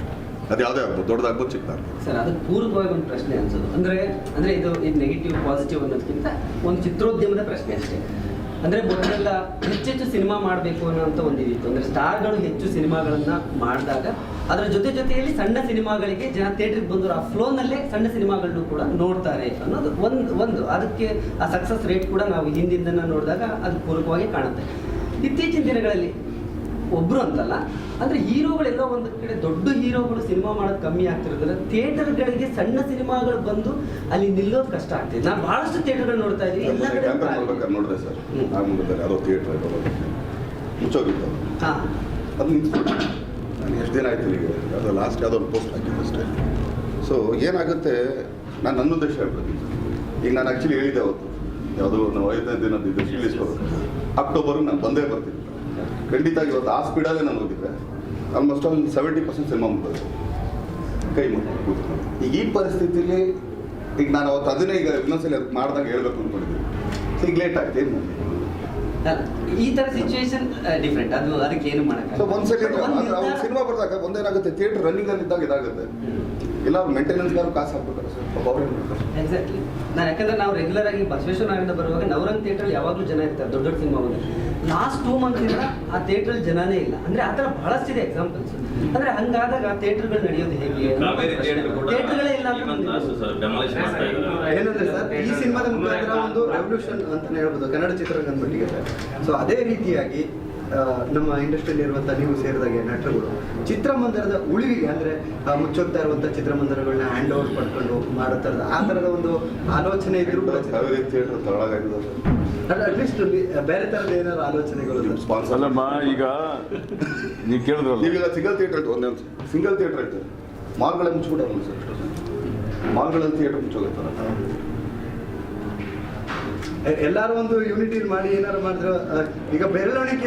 ಅದು ಯಾವುದೇ ಆಗ್ಬೋದು ದೊಡ್ಡದಾಗ್ಬೋದು ಚಿಕ್ಕದಾಗ್ಬೋದು.
ಸರ್ ಅದು ಪೂರ್ವವಾಗಿ ಒಂದು ಪ್ರಶ್ನೆ ಅನ್ಸೋದು. ಅಂದ್ರೆ ಅಂದ್ರೆ ಇದು ಇದು ನೆಗೆಟಿವ್ ಪಾಸಿಟಿವ್ ಅನ್ನೋದಕ್ಕಿಂತ ಒಂದು ಚಿತ್ರೋದ್ಯಮದ ಪ್ರಶ್ನೆ ಅಷ್ಟೇ. ಅಂದ್ರೆ ಮೊದಲೆಲ್ಲ ಹೆಚ್ಚೆಚ್ಚು ಸಿನಿಮಾ ಮಾಡಬೇಕು ಅನ್ನೋಂಥ ಒಂದು ಇದಿತ್ತು. ಅಂದ್ರೆ ಸ್ಟಾರ್ಗಳು ಹೆಚ್ಚು ಸಿನಿಮಾಗಳನ್ನ ಮಾಡಿದಾಗ ಅದರ ಜೊತೆ ಜೊತೆಯಲ್ಲಿ ಸಣ್ಣ ಸಿನಿಮಾಗಳಿಗೆ ಜನ ಥಿಯೇಟ್ರಿಗೆ ಬಂದರು ಆ ಫ್ಲೋನಲ್ಲೇ ಸಣ್ಣ ಸಿನಿಮಾಗಳನ್ನು ಕೂಡ ನೋಡ್ತಾರೆ ಅನ್ನೋದು ಒಂದು ಒಂದು. ಅದಕ್ಕೆ ಆ ಸಕ್ಸಸ್ ರೇಟ್ ಕೂಡ ನಾವು ಹಿಂದಿನ ನೋಡಿದಾಗ ಅದು ಪೂರಕವಾಗಿ ಕಾಣುತ್ತೆ. ಇತ್ತೀಚಿನ ದಿನಗಳಲ್ಲಿ ಒಬ್ರು ಅಂತಲ್ಲ ಅಂದ್ರೆ ಹೀರೋಗಳೆಲ್ಲ ಒಂದು ಕಡೆ ದೊಡ್ಡ ಹೀರೋಗಳು ಸಿನಿಮಾ ಮಾಡೋದು ಕಮ್ಮಿ ಆಗ್ತಿರೋದ್ರೆ ಥಿಯೇಟರ್ಗಳಿಗೆ ಸಣ್ಣ ಸಿನಿಮಾಗಳು ಬಂದು ಅಲ್ಲಿ ನಿಲ್ಲೋದು ಕಷ್ಟ ಆಗ್ತಿದೆ. ನಾನು ಬಹಳಷ್ಟು ಥಿಯೇಟರ್ಗಳು ನೋಡ್ತಾ ಎಲ್ಲ ಕಡೆ
ನೋಡಿದೆ ಸರ್. ಥಿಯೇಟ್ರ್ ಮುಚ್ಚೋಗಿತ್ತು ಅದು. ಅದು ನಾನು ಎಷ್ಟು ದಿನ ಆಯಿತು ನೀವು ಅದು ಲಾಸ್ಟ್ ಯಾವುದೋ ಒಂದು ಪೋಸ್ಟ್ ಹಾಕಿದ್ದೆ ಅಷ್ಟೇ. ಸೊ ಏನಾಗುತ್ತೆ? ನಾನು ನನ್ನ ಉದ್ದೇಶ ಹೇಳ್ಬೇಕು ಈಗ ನಾನು ಆ್ಯಕ್ಚುಲಿ ಹೇಳಿದ್ದೆ ಅವತ್ತು. ಯಾವುದೋ ನಾವು ಐದನೇ ದಿನದ ಇದು ರಿಲೀಸ್ ಬರುತ್ತೆ. ಅಕ್ಟೋಬರ್ ನಾನು ಬಂದೇ ಬರ್ತೀನಿ. ಖಂಡಿತ ಇವತ್ತು ಆ ಸ್ಪೀಡಲ್ಲೇ ನಾನು ಹೋಗಿದ್ದೆ. Almost all seventy percent cinema ಮುಗಿದು ಕೈ ಮುಗಿದು ಈಗ ಈ ಪರಿಸ್ಥಿತಿಯಲ್ಲಿ ಈಗ ನಾನು ಅವತ್ತು ಅದನ್ನೇ ಈಗ ಇನ್ನೊಂದ್ಸಲ ಅದಕ್ಕೆ ಮಾಡ್ದಂಗೆ ಹೇಳ್ಬೇಕು ಅಂದ್ಕೊಂಡಿದ್ದೀನಿ. ಸೊ ಈಗ ಲೇಟ್ ಆಯ್ತು, ಏನು
ಈ ತರ ಸಿಚುವೇಶನ್ ಡಿಫ್ರೆಂಟ್ ಅದು ಅದಕ್ಕೆ ಏನು
ಸೊ
ಮಾಡಕ್ಕೆ
ಒಂದ್ಸಲಿ ಅವ್ರು ಸಿನಿಮಾ ಬರ್ದಾಗ ಒಂದೇನಾಗುತ್ತೆ? ಥಿಯೇಟರ್ ರನ್ನಿಂಗ್ ಅಲ್ಲಿ ಇದ್ದಾಗ ಇದಾಗುತ್ತೆ. ಇಲ್ಲ ಅವ್ರು ಮೇಂಟೆನೆನ್ಸ್ಗಾರು ಕಾಸು ಹಾಕ್ಬೇಕಾರೆ ಸರ್. ಪಾಪ ಅವ್ರೇನ್ ಮಾಡ್ತಾರೆ.
ಎಕ್ಸಾಕ್ಟ್ಲಿ ನಾನು ಯಾಕಂದ್ರೆ ನಾವು ರೆಗ್ಯುಲರ್ ಆಗಿ ಬಸವೇಶ್ವರ ನಗರದಿಂದ ಬರುವಾಗ ನವರಂಗ್ ಥಿಯೇಟರ್ ಯಾವಾಗಲೂ ಜನ ಇರ್ತಾರೆ ದೊಡ್ಡ ದೊಡ್ಡ ಸಿನಿಮಾ ಲಾಸ್ಟ್ ಟೂ ಮಂತ್ಸಿಂದ ಆ ಥಿಯೇಟ್ರಲ್ಲಿ ಜನನೇ ಇಲ್ಲ. ಅಂದ್ರೆ ಆ ಥರ ಬಹಳಷ್ಟಿದೆ ಎಕ್ಸಾಂಪಲ್ಸ್ ಅಂದ್ರೆ ಹಂಗಾದಾಗ ಆ ಥಿಯೇಟರ್ಗಳು ನಡೆಯೋದು ಹೇಗೆ? ಥಿಯೇಟರ್ಗಳೇ ಇಲ್ಲ ಅಂತ
ಸರ್ demolish ಮಾಡ್ತಾ ಇದ್ದಾರೆ.
ಏನಂದ್ರೆ ಸರ್ ಈ ಸಿನಿಮಾದ ಮುಖಾಂತರ ಒಂದು ರೆವಲ್ಯೂಷನ್ ಅಂತಾನೆ ಹೇಳ್ಬೋದು ಕನ್ನಡ ಚಿತ್ರರಂಗದ ಮಟ್ಟಿಗೆ ಸೊ ಅದೇ ರೀತಿಯಾಗಿ ನಮ್ಮ ಇಂಡಸ್ಟ್ರಿಯಲ್ಲಿ ಇರುವಂಥ ನೀವು ಸೇರಿದಾಗೆ ನಟರುಗಳು ಚಿತ್ರಮಂದಿರದ ಉಳಿವಿಗೆ ಅಂದ್ರೆ ಮುಚ್ಚೋಗ್ತಾ ಇರುವಂತ ಚಿತ್ರಮಂದಿರಗಳನ್ನ ಹ್ಯಾಂಡ್ ಓವರ್ ಪಡ್ಕೊಂಡು ಮಾಡೋ ಥರದ ಆ ಥರದ ಒಂದು ಆಲೋಚನೆ ಇದ್ರು ಅಟ್ಲೀಸ್ಟ್ ಬೇರೆ ಥರದ ಏನಾದ್ರು ಆಲೋಚನೆಗಳು
ಸ್ಪಾನ್ಸರ್
ಅಲ್ಲಮ್ಮ ಈಗ ನೀವು ಕೇಳಿದ್ರಲ್ಲ?
ನೀವೀಗ ಸಿಂಗಲ್ ಥಿಯೇಟರ್ ಒಂದೇ ಸಿಂಗಲ್ ಥಿಯೇಟರ್ ಇತ್ತು ಮಾಲ್ಗಳೇ ಮುಚ್ಚಿಬಿಡಲ್ಲ ಸರ್ ಮಾಲ್ಗಳಲ್ಲಿ ಥಿಯೇಟರ್ ಮುಚ್ಚೋಗುತ್ತಲ್ಲ.
ಎಲ್ಲಾರು ಒಂದು ಯೂನಿಟಿ ಮಾಡಿ ಏನಾರು ಮಾಡಿದ್ರು ಈಗ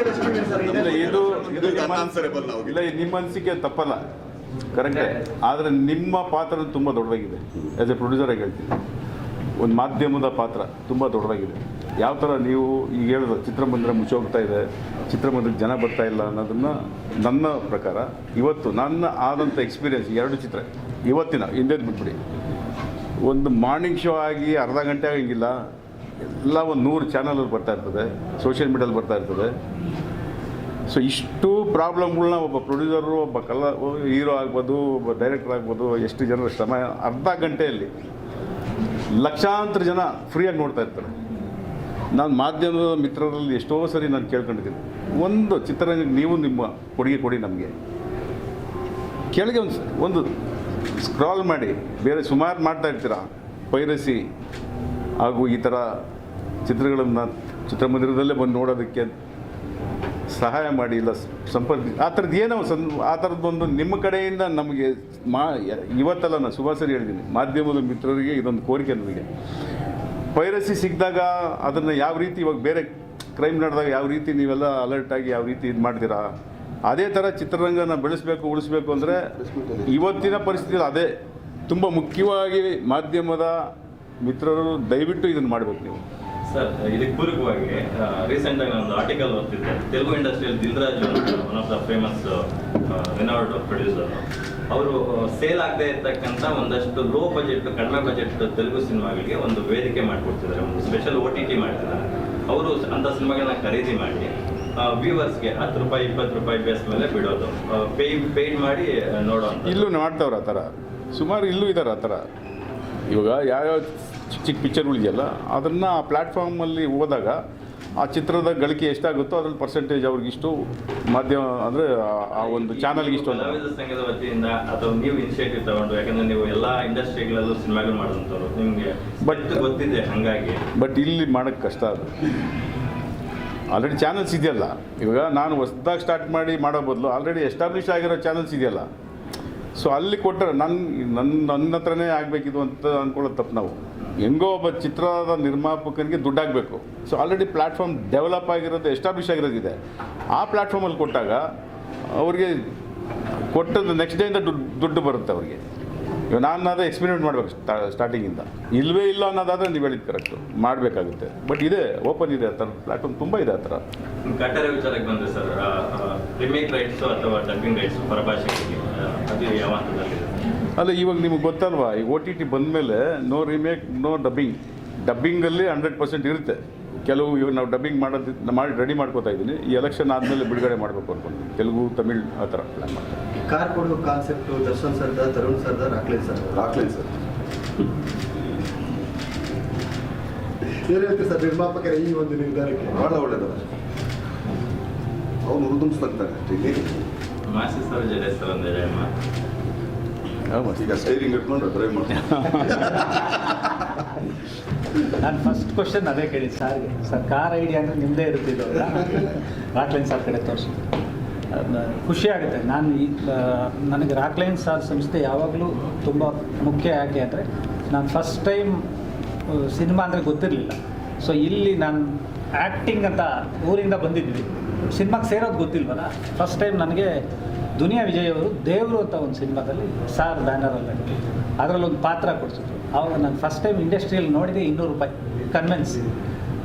ಇದೆ ಸರ್?
ಇಲ್ಲ ಇದು ಇದು
ಇದು
ನಿಮ್ಮ. ಇಲ್ಲ ಅನಿಸಿಕೆ ತಪ್ಪಲ್ಲ. ಕರೆಕ್ಟ್ ಆದರೆ ನಿಮ್ಮ ಪಾತ್ರ ತುಂಬ ದೊಡ್ಡದಾಗಿದೆ. ಆ್ಯಸ್ ಎ ಪ್ರೊಡ್ಯೂಸರಾಗಿ ಹೇಳ್ತೀನಿ. ಒಂದು ಮಾಧ್ಯಮದ ಪಾತ್ರ ತುಂಬ ದೊಡ್ಡದಾಗಿದೆ. ಯಾವ ಥರ ನೀವು ಈಗ ಹೇಳಿದ್ರು ಚಿತ್ರಮಂದಿರ ಮುಚ್ಚೋಗ್ತಾ ಇದೆ ಚಿತ್ರಮಂದಿರಕ್ಕೆ ಜನ ಬರ್ತಾ ಇಲ್ಲ ಅನ್ನೋದನ್ನು ನನ್ನ ಪ್ರಕಾರ ಇವತ್ತು ನನ್ನ ಆದಂಥ ಎಕ್ಸ್ಪೀರಿಯನ್ಸ್ ಎರಡು ಚಿತ್ರ. ಇವತ್ತಿನ ಹಿಂದೆ ಬಿಟ್ಬಿಡಿ. ಒಂದು ಮಾರ್ನಿಂಗ್ ಶೋ ಆಗಿ ಅರ್ಧ ಗಂಟೆ ಆಗಂಗಿಲ್ಲ. ಎಲ್ಲ ಒಂದು ನೂರು ಚಾನಲಲ್ಲಿ ಬರ್ತಾ ಇರ್ತದೆ ಸೋಷಿಯಲ್ ಮೀಡಿಯಲ್ಲಿ ಬರ್ತಾ ಇರ್ತದೆ. ಸೊ ಇಷ್ಟು ಪ್ರಾಬ್ಲಮ್ಗಳನ್ನ ಒಬ್ಬ ಪ್ರೊಡ್ಯೂಸರು ಒಬ್ಬ ಕಲ ಹೀರೋ ಆಗ್ಬೋದು, ಒಬ್ಬ ಡೈರೆಕ್ಟರ್ ಆಗ್ಬೋದು, ಎಷ್ಟು ಜನರ ಶ್ರಮ, ಅರ್ಧ ಗಂಟೆಯಲ್ಲಿ ಲಕ್ಷಾಂತರ ಜನ ಫ್ರೀಯಾಗಿ ನೋಡ್ತಾ ಇರ್ತಾರೆ. ನಾನು ಮಾಧ್ಯಮದ ಮಿತ್ರರಲ್ಲಿ ಎಷ್ಟೋ ಸರಿ ನಾನು ಕೇಳ್ಕೊಂಡಿದ್ದೀನಿ. ಒಂದು ಚಿತ್ರರಂಗಕ್ಕೆ ನೀವು ನಿಮ್ಮ ಕೊಡುಗೆ ಕೊಡಿ ನಮಗೆ. ಕೆಳಗೆ ಒಂದು ಒಂದು ಸ್ಕ್ರಾಲ್ ಮಾಡಿ, ಬೇರೆ ಸುಮಾರು ಮಾಡ್ತಾ ಇರ್ತೀರಾ? ಪೈರಸಿ ಹಾಗೂ ಈ ಥರ ಚಿತ್ರಗಳನ್ನು ಚಿತ್ರಮಂದಿರದಲ್ಲೇ ಬಂದು ನೋಡೋದಕ್ಕೆ ಸಹಾಯ ಮಾಡಿ ಇಲ್ಲ ಸಂಪರ್ಕ ಆ ಥರದ್ದು ಏನೋ ಸನ್ ಆ ಥರದ್ದೊಂದು ನಿಮ್ಮ ಕಡೆಯಿಂದ ನಮಗೆ ಮಾ ಇವತ್ತಲ್ಲ ನಾನು ಸುಭಾಷರಿ ಹೇಳಿದ್ದೀನಿ ಮಾಧ್ಯಮದ ಮಿತ್ರರಿಗೆ ಇದೊಂದು ಕೋರಿಕೆ ನನಗೆ ಪೈರಸಿ ಸಿಕ್ಕಿದಾಗ ಅದನ್ನು ಯಾವ ರೀತಿ ಇವಾಗ ಬೇರೆ ಕ್ರೈಮ್ ನಡೆದಾಗ ಯಾವ ರೀತಿ ನೀವೆಲ್ಲ ಅಲರ್ಟ್ ಆಗಿ ಯಾವ ರೀತಿ ಇದು ಮಾಡ್ತೀರಾ? ಅದೇ ಥರ ಚಿತ್ರರಂಗನ ಬೆಳೆಸಬೇಕು ಉಳಿಸ್ಬೇಕು ಅಂದರೆ ಇವತ್ತಿನ ಪರಿಸ್ಥಿತಿ ಅದೇ ತುಂಬ ಮುಖ್ಯವಾಗಿ ಮಾಧ್ಯಮದ ಮಿತ್ರರು ದಯವಿಟ್ಟು ಇದನ್ನು ಮಾಡಬೇಕು ನೀವು.
ಸರ್ ಇದಕ್ಕೆ ಪೂರಕವಾಗಿ ರೀಸೆಂಟ್ ಆಗಿ ಒಂದು ಆರ್ಟಿಕಲ್ ಓದ್ತಿದ್ದೆ ತೆಲುಗು ಇಂಡಸ್ಟ್ರಿಯಲ್ಲಿ Dilraj one of the famous renowned producer ಅವರು ಸೇಲ್ ಆಗದೆ ಇರ್ತಕ್ಕಂಥ ಒಂದಷ್ಟು ಲೋ ಬಜೆಟ್ ಕಡಿಮೆ ಬಜೆಟ್ ತೆಲುಗು ಸಿನಿಮಾಗಳಿಗೆ ಒಂದು ವೇದಿಕೆ ಮಾಡಿಕೊಡ್ತಿದ್ದಾರೆ. ಒಂದು ಸ್ಪೆಷಲ್ ಓ ಟಿ ಟಿ ಮಾಡ್ತಿದ್ದಾರೆ. ಅವರು ಅಂಥ ಸಿನಿಮಾಗಳನ್ನ ಖರೀದಿ ಮಾಡಿ ವ್ಯೂವರ್ಸ್ಗೆ ಹತ್ತು ರೂಪಾಯಿ ಇಪ್ಪತ್ತು ರೂಪಾಯಿ ಬೇಸ್ ಮೇಲೆ ಬಿಡೋದು. ಪೇ ಪೇಯ್ಡ್ ಮಾಡಿ ನೋಡೋ
ಇಲ್ಲೂ ಮಾಡ್ತವ್ರು ಆ ಥರ. ಸುಮಾರು ಇಲ್ಲೂ ಇದ್ದಾರೆ ಆ ಥರ. ಇವಾಗ ಯಾವ್ಯಾವ ಚಿಕ್ಕ ಚಿಕ್ಕ ಪಿಕ್ಚರ್ಗಳಿದೆಯಲ್ಲ ಅದನ್ನು ಆ ಪ್ಲ್ಯಾಟ್ಫಾರ್ಮಲ್ಲಿ ಹೋದಾಗ ಆ ಚಿತ್ರದ ಗಳಿಕೆ ಎಷ್ಟಾಗುತ್ತೋ ಅದ್ರಲ್ಲಿ ಪರ್ಸೆಂಟೇಜ್ ಅವ್ರಿಗಿಷ್ಟು ಮಾಧ್ಯಮ ಅಂದರೆ ಆ ಒಂದು ಚಾನಲ್ಗೆ ಇಷ್ಟು ಅಂತ.
ಸಂಘದ ವತಿಯಿಂದ ಅಥವಾ ನೀವು ಇನಿಷಿಯೇಟಿವ್ ತಗೊಂಡು ಯಾಕಂದ್ರೆ ನೀವು ಎಲ್ಲ ಇಂಡಸ್ಟ್ರಿಗಳಲ್ಲೂ ಸಿನಿಮಾಗಳು ಮಾಡುವಂಥವ್ರು ನಿಮಗೆ ಬಟ್ ಗೊತ್ತಿದೆ ಹಾಗಾಗಿ?
ಬಟ್ ಇಲ್ಲಿ ಮಾಡೋಕ್ಕೆ ಕಷ್ಟ ಅದು. ಆಲ್ರೆಡಿ ಚಾನಲ್ಸ್ ಇದೆಯಲ್ಲ. ಇವಾಗ ನಾನು ಹೊಸ್ದಾಗಿ ಸ್ಟಾರ್ಟ್ ಮಾಡಿ ಮಾಡೋ ಬದಲು ಆಲ್ರೆಡಿ ಎಸ್ಟಾಬ್ಲಿಷ್ ಆಗಿರೋ ಚಾನಲ್ಸ್ ಇದೆಯಲ್ಲ. ಸೊ ಅಲ್ಲಿ ಕೊಟ್ಟರೆ ನನ್ನ ನನ್ನ ನನ್ನ ಹತ್ರನೇ ಆಗಬೇಕಿದು ಅಂತ ಅಂದ್ಕೊಳ್ಳೋದು ತಪ್ಪು ನಾವು. ಹೆಂಗೋ ಒಬ್ಬ ಚಿತ್ರದ ನಿರ್ಮಾಪಕನಿಗೆ ದುಡ್ಡಾಗಬೇಕು. ಸೊ ಆಲ್ರೆಡಿ ಪ್ಲ್ಯಾಟ್ಫಾರ್ಮ್ ಡೆವಲಪ್ ಆಗಿರೋದು ಎಸ್ಟಾಬ್ಲಿಷ್ ಆಗಿರೋದಿದೆ. ಆ ಪ್ಲ್ಯಾಟ್ಫಾರ್ಮಲ್ಲಿ ಕೊಟ್ಟಾಗ ಅವ್ರಿಗೆ ಕೊಟ್ಟದ್ದು ನೆಕ್ಸ್ಟ್ ಡೇಯಿಂದ ದುಡ್ಡು ದುಡ್ಡು ಬರುತ್ತೆ ಅವ್ರಿಗೆ. ಇವಾಗ ನಾನು ಅದೇ ಎಕ್ಸ್ಪೆರಿಮೆಂಟ್ ಮಾಡಬೇಕು ಸ್ಟಾರ್ಟಿಂಗಿಂದ ಇಲ್ಲವೇ ಇಲ್ಲ ಅನ್ನೋದಾದರೆ ನೀವು ಹೇಳಿದ್ದು ಕರೆಕ್ಟು ಮಾಡಬೇಕಾಗುತ್ತೆ. ಬಟ್ ಇದೆ ಓಪನ್ ಇದೆ ಆ ಥರ. ಪ್ಲಾಟ್ಫಾರ್ಮ್ ತುಂಬ ಇದೆ ಆ ಥರ.
ವಿಚಾರಕ್ಕೆ ಬಂದರೆ ಸರ್ ರಿಮೇಕ್ ರೈಟ್ಸು ಅಥವಾ ಡಬ್ಬಿಂಗ್ ರೈಟ್ಸು ಪರಭಾಷೆಗಳಿಗೆ
ಅಲ್ಲ ಇವಾಗ ನಿಮಗೆ ಗೊತ್ತಲ್ವಾ? ಈ ಓ ಟಿ ಟಿ ಬಂದಮೇಲೆ ನೋ ರಿಮೇಕ್ ನೋ ಡಬ್ಬಿಂಗ್ ಡಬ್ಬಿಂಗಲ್ಲಿ ಹಂಡ್ರೆಡ್ ಪರ್ಸೆಂಟ್ ಇರುತ್ತೆ. ಕೆಲವು ಇವಾಗ ನಾವು ಡಬ್ಬಿಂಗ್ ಮಾಡೋದು ಮಾಡಿ ರೆಡಿ ಮಾಡ್ಕೋತಾ ಇದ್ದೀನಿ. ಈ ಎಲೆಕ್ಷನ್ ಆದಮೇಲೆ ಬಿಡುಗಡೆ ಮಾಡಬೇಕು ಅನ್ಕೊಂಡು ತೆಲುಗು ತಮಿಳ್ ಆ ಥರ ಪ್ಲ್ಯಾನ್ ಮಾಡ್ತೀನಿ
ಕಾರ್ ಕೊಡೋ ಕಾನ್ಸೆಪ್ಟು ದರ್ಶನ್ ಸರ್ದ ತರುಣ್ ಸರ್ದ ರಾಕ್ಲೇನ್ ಸರ್?
ರಾಕ್ಲೈನ್ ಸರ್.
ಏನು ಹೇಳ್ತೀರಿ ಸರ್ ನಿರ್ಮಾಪಕರ ಈ ಒಂದು ನಿರ್ಧಾರಕ್ಕೆ?
ಭಾಳ ಒಳ್ಳೆಯದಲ್ಲ ಅವ್ನು ಹುರಿದುಂಬಿಸ್ತಾರೆ
ಮಾಸಿ ಸರ್ ಜಡೆ ಸರ್ ಅಂದ್ರೆ
ಈಗ ಸ್ಟೈರಿಂಗ್ ಇಟ್ಕೊಂಡು ಡ್ರೈವ್ ಮಾಡ್ತಾರೆ
ನಾನು ಫಸ್ಟ್ ಕ್ವಶನ್ ಅದೇ ಕೇಳಿ ಸರ್ ಸರ್ ಕಾರ್ ಐಡಿಯಾ ಅಂದರೆ ನಿಮ್ಮದೇ ಇರುತ್ತಿದ್ದು ರಾಕ್ಲೈನ್ ಸಾರ್ ಕಡೆ ತೋರಿಸಿ. ಖುಷಿ ಆಗುತ್ತೆ. ನಾನು ಈ ನನಗೆ ರಾಕ್ ಲೈನ್ ಸಾರ್ ಸಂಸ್ಥೆ ಯಾವಾಗಲೂ ತುಂಬ ಮುಖ್ಯ ಯಾಕೆ ಅಂದರೆ ನಾನು ಫಸ್ಟ್ ಟೈಮ್ ಸಿನಿಮಾ ಅಂದರೆ ಗೊತ್ತಿರಲಿಲ್ಲ. ಸೊ ಇಲ್ಲಿ ನಾನು ಆ್ಯಕ್ಟಿಂಗ್ ಅಂತ ಊರಿಂದ ಬಂದಿದ್ವಿ. ಸಿನಿಮಾಗೆ ಸೇರೋದು ಗೊತ್ತಿಲ್ವಲ್ಲ? ಫಸ್ಟ್ ಟೈಮ್ ನನಗೆ ದುನಿಯಾ ವಿಜಯ್ ಅವರು ದೇವರು ಅಂತ ಒಂದು ಸಿನಿಮಾದಲ್ಲಿ ಸಾರ್ ಬ್ಯಾನರಲ್ಲಿ ಅದರಲ್ಲಿ ಒಂದು ಪಾತ್ರ ಕೊಡಿಸಿದ್ರು. ಆವಾಗ ನಾನು ಫಸ್ಟ್ ಟೈಮ್ ಇಂಡಸ್ಟ್ರಿಯಲ್ಲಿ ನೋಡಿದೆ ಇನ್ನೂರು ರೂಪಾಯಿ ಕನ್ವೆನ್ಸ್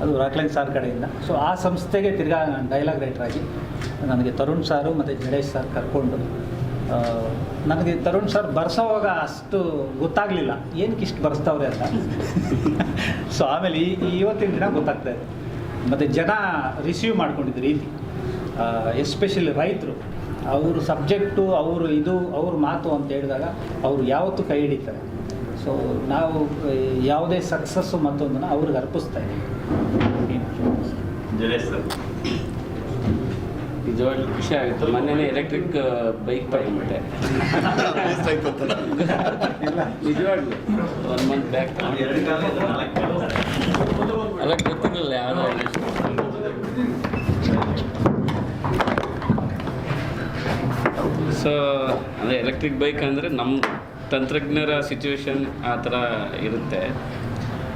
ಅದು ರಾಕ್ಲೈನ್ ಸಾರ್ ಕಡೆಯಿಂದ. ಸೊ ಆ ಸಂಸ್ಥೆಗೆ ತಿರ್ಗಾ ನಾನು ಡೈಲಾಗ್ ರೈಟರ್ ಆಗಿ ನನಗೆ ತರುಣ್ ಸಾರು ಮತ್ತು ಜಡೇಶ್ ಸರ್ ಕರ್ಕೊಂಡು ನನಗೆ ತರುಣ್ ಸರ್ ಬರ್ಸೋವಾಗ ಅಷ್ಟು ಗೊತ್ತಾಗಲಿಲ್ಲ. ಏನಕ್ಕೆ ಇಷ್ಟು ಬರ್ಸ್ತಾವ್ರೆ ಅಂತ. [laughs] ಸೊ ಆಮೇಲೆ ಈ ಇವತ್ತಿನ ದಿನ ಗೊತ್ತಾಗ್ತಾ ಇದೆ. ಮತ್ತು ಜನ ರಿಸೀವ್ ಮಾಡ್ಕೊಂಡಿದ್ದ ರೀತಿ. ಎಸ್ಪೆಷಲಿ ರೈತರು ಅವರು ಸಬ್ಜೆಕ್ಟು ಅವರು ಇದು ಅವ್ರ ಮಾತು ಅಂತ ಹೇಳಿದಾಗ ಅವರು ಯಾವತ್ತೂ ಕೈ ಹಿಡಿತಾರೆ. ಸೊ ನಾವು ಯಾವುದೇ ಸಕ್ಸಸ್ಸು ಮತ್ತೊಂದನ್ನು ಅವ್ರಿಗೆ ಅರ್ಪಿಸ್ತಾ ಇದ್ದೀವಿ.
ನಿಜವಾಗ್ಲು ಸರ್.
ನಿಜವಾಗ್ಲೂ ಖುಷಿ ಆಗುತ್ತೆ. ಮೊನ್ನೆನೇ ಎಲೆಕ್ಟ್ರಿಕ್ ಬೈಕ್ ತಗೊಂಡ್ಬಿಟ್ಟೆ. ನಿಜವಾಗ್ಲೂ. ಒನ್ ಮಂತ್ ಬ್ಯಾಕ್ ಅಲ್ಲ ಗೊತ್ತಿರಲಿಲ್ಲ ಯಾವುದೋ. ಸೊ ಅಂದರೆ ಎಲೆಕ್ಟ್ರಿಕ್ ಬೈಕ್ ಅಂದರೆ ನಮ್ಮ ತಂತ್ರಜ್ಞರ ಸಿಚುವೇಶನ್ ಆ ಥರ ಇರುತ್ತೆ.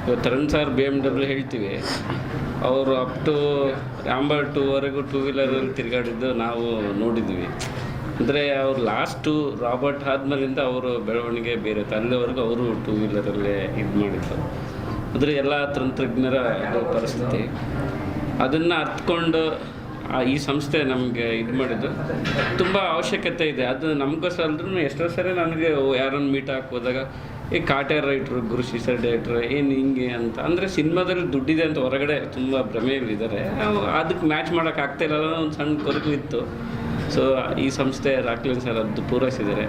ಇವತ್ತು Tarun sir B M W ಹೇಳ್ತೀವಿ. ಅವರು ಅಪ್ ಟು ರಾಂಬರ್ ಟೂವರೆಗೂ ಟೂ ವೀಲರಲ್ಲಿ ತಿರುಗಾಡಿದ್ದು ನಾವು ನೋಡಿದ್ವಿ. ಅಂದರೆ ಅವ್ರು ಲಾಸ್ಟು ರಾಬರ್ಟ್ ಆದ್ಮೇಲಿಂದ ಅವರು ಬೆಳವಣಿಗೆ ಬೇರೆ. ಅಲ್ಲಿವರೆಗೂ ಅವರು ಟೂ ವೀಲರಲ್ಲೇ ಇದು ಮಾಡಿದ್ರು ಅಂದರೆ ಎಲ್ಲ ತಂತ್ರಜ್ಞರ ಪರಿಸ್ಥಿತಿ. ಅದನ್ನು ಆ ಈ ಸಂಸ್ಥೆ ನಮಗೆ ಇದು ಮಾಡಿದ್ದು. ತುಂಬ ಅವಶ್ಯಕತೆ ಇದೆ. ಅದು ನಮಗೋಸ್ಕರ ಎಷ್ಟೋ ಸರಿ ನನಗೆ ಯಾರನ್ನು ಮೀಟ್ ಹಾಕೋದಾಗ ಈ ಕಾಟೆ ರೈಟ್ರು, ಗುರು ಸರ್ ಡೈರೆಕ್ಟ್ರು ಏನು ಹಿಂಗೆ ಅಂತ. ಅಂದರೆ ಸಿನಿಮಾದಲ್ಲಿ ದುಡ್ಡಿದೆ ಅಂತ ಹೊರಗಡೆ ತುಂಬ ಭ್ರಮೆಯಲ್ಲಿದ್ದಾರೆ. ಅದಕ್ಕೆ ಮ್ಯಾಚ್ ಮಾಡೋಕೆ ಆಗ್ತಾ ಇಲ್ಲ ಒಂದು ಸಣ್ಣ ಕೊರಗು ಇತ್ತು. ಸೊ ಈ ಸಂಸ್ಥೆ ರಾಕ್ಲಿನ್ ಸರ್ ಅದು ಪೂರೈಸಿದ್ದಾರೆ.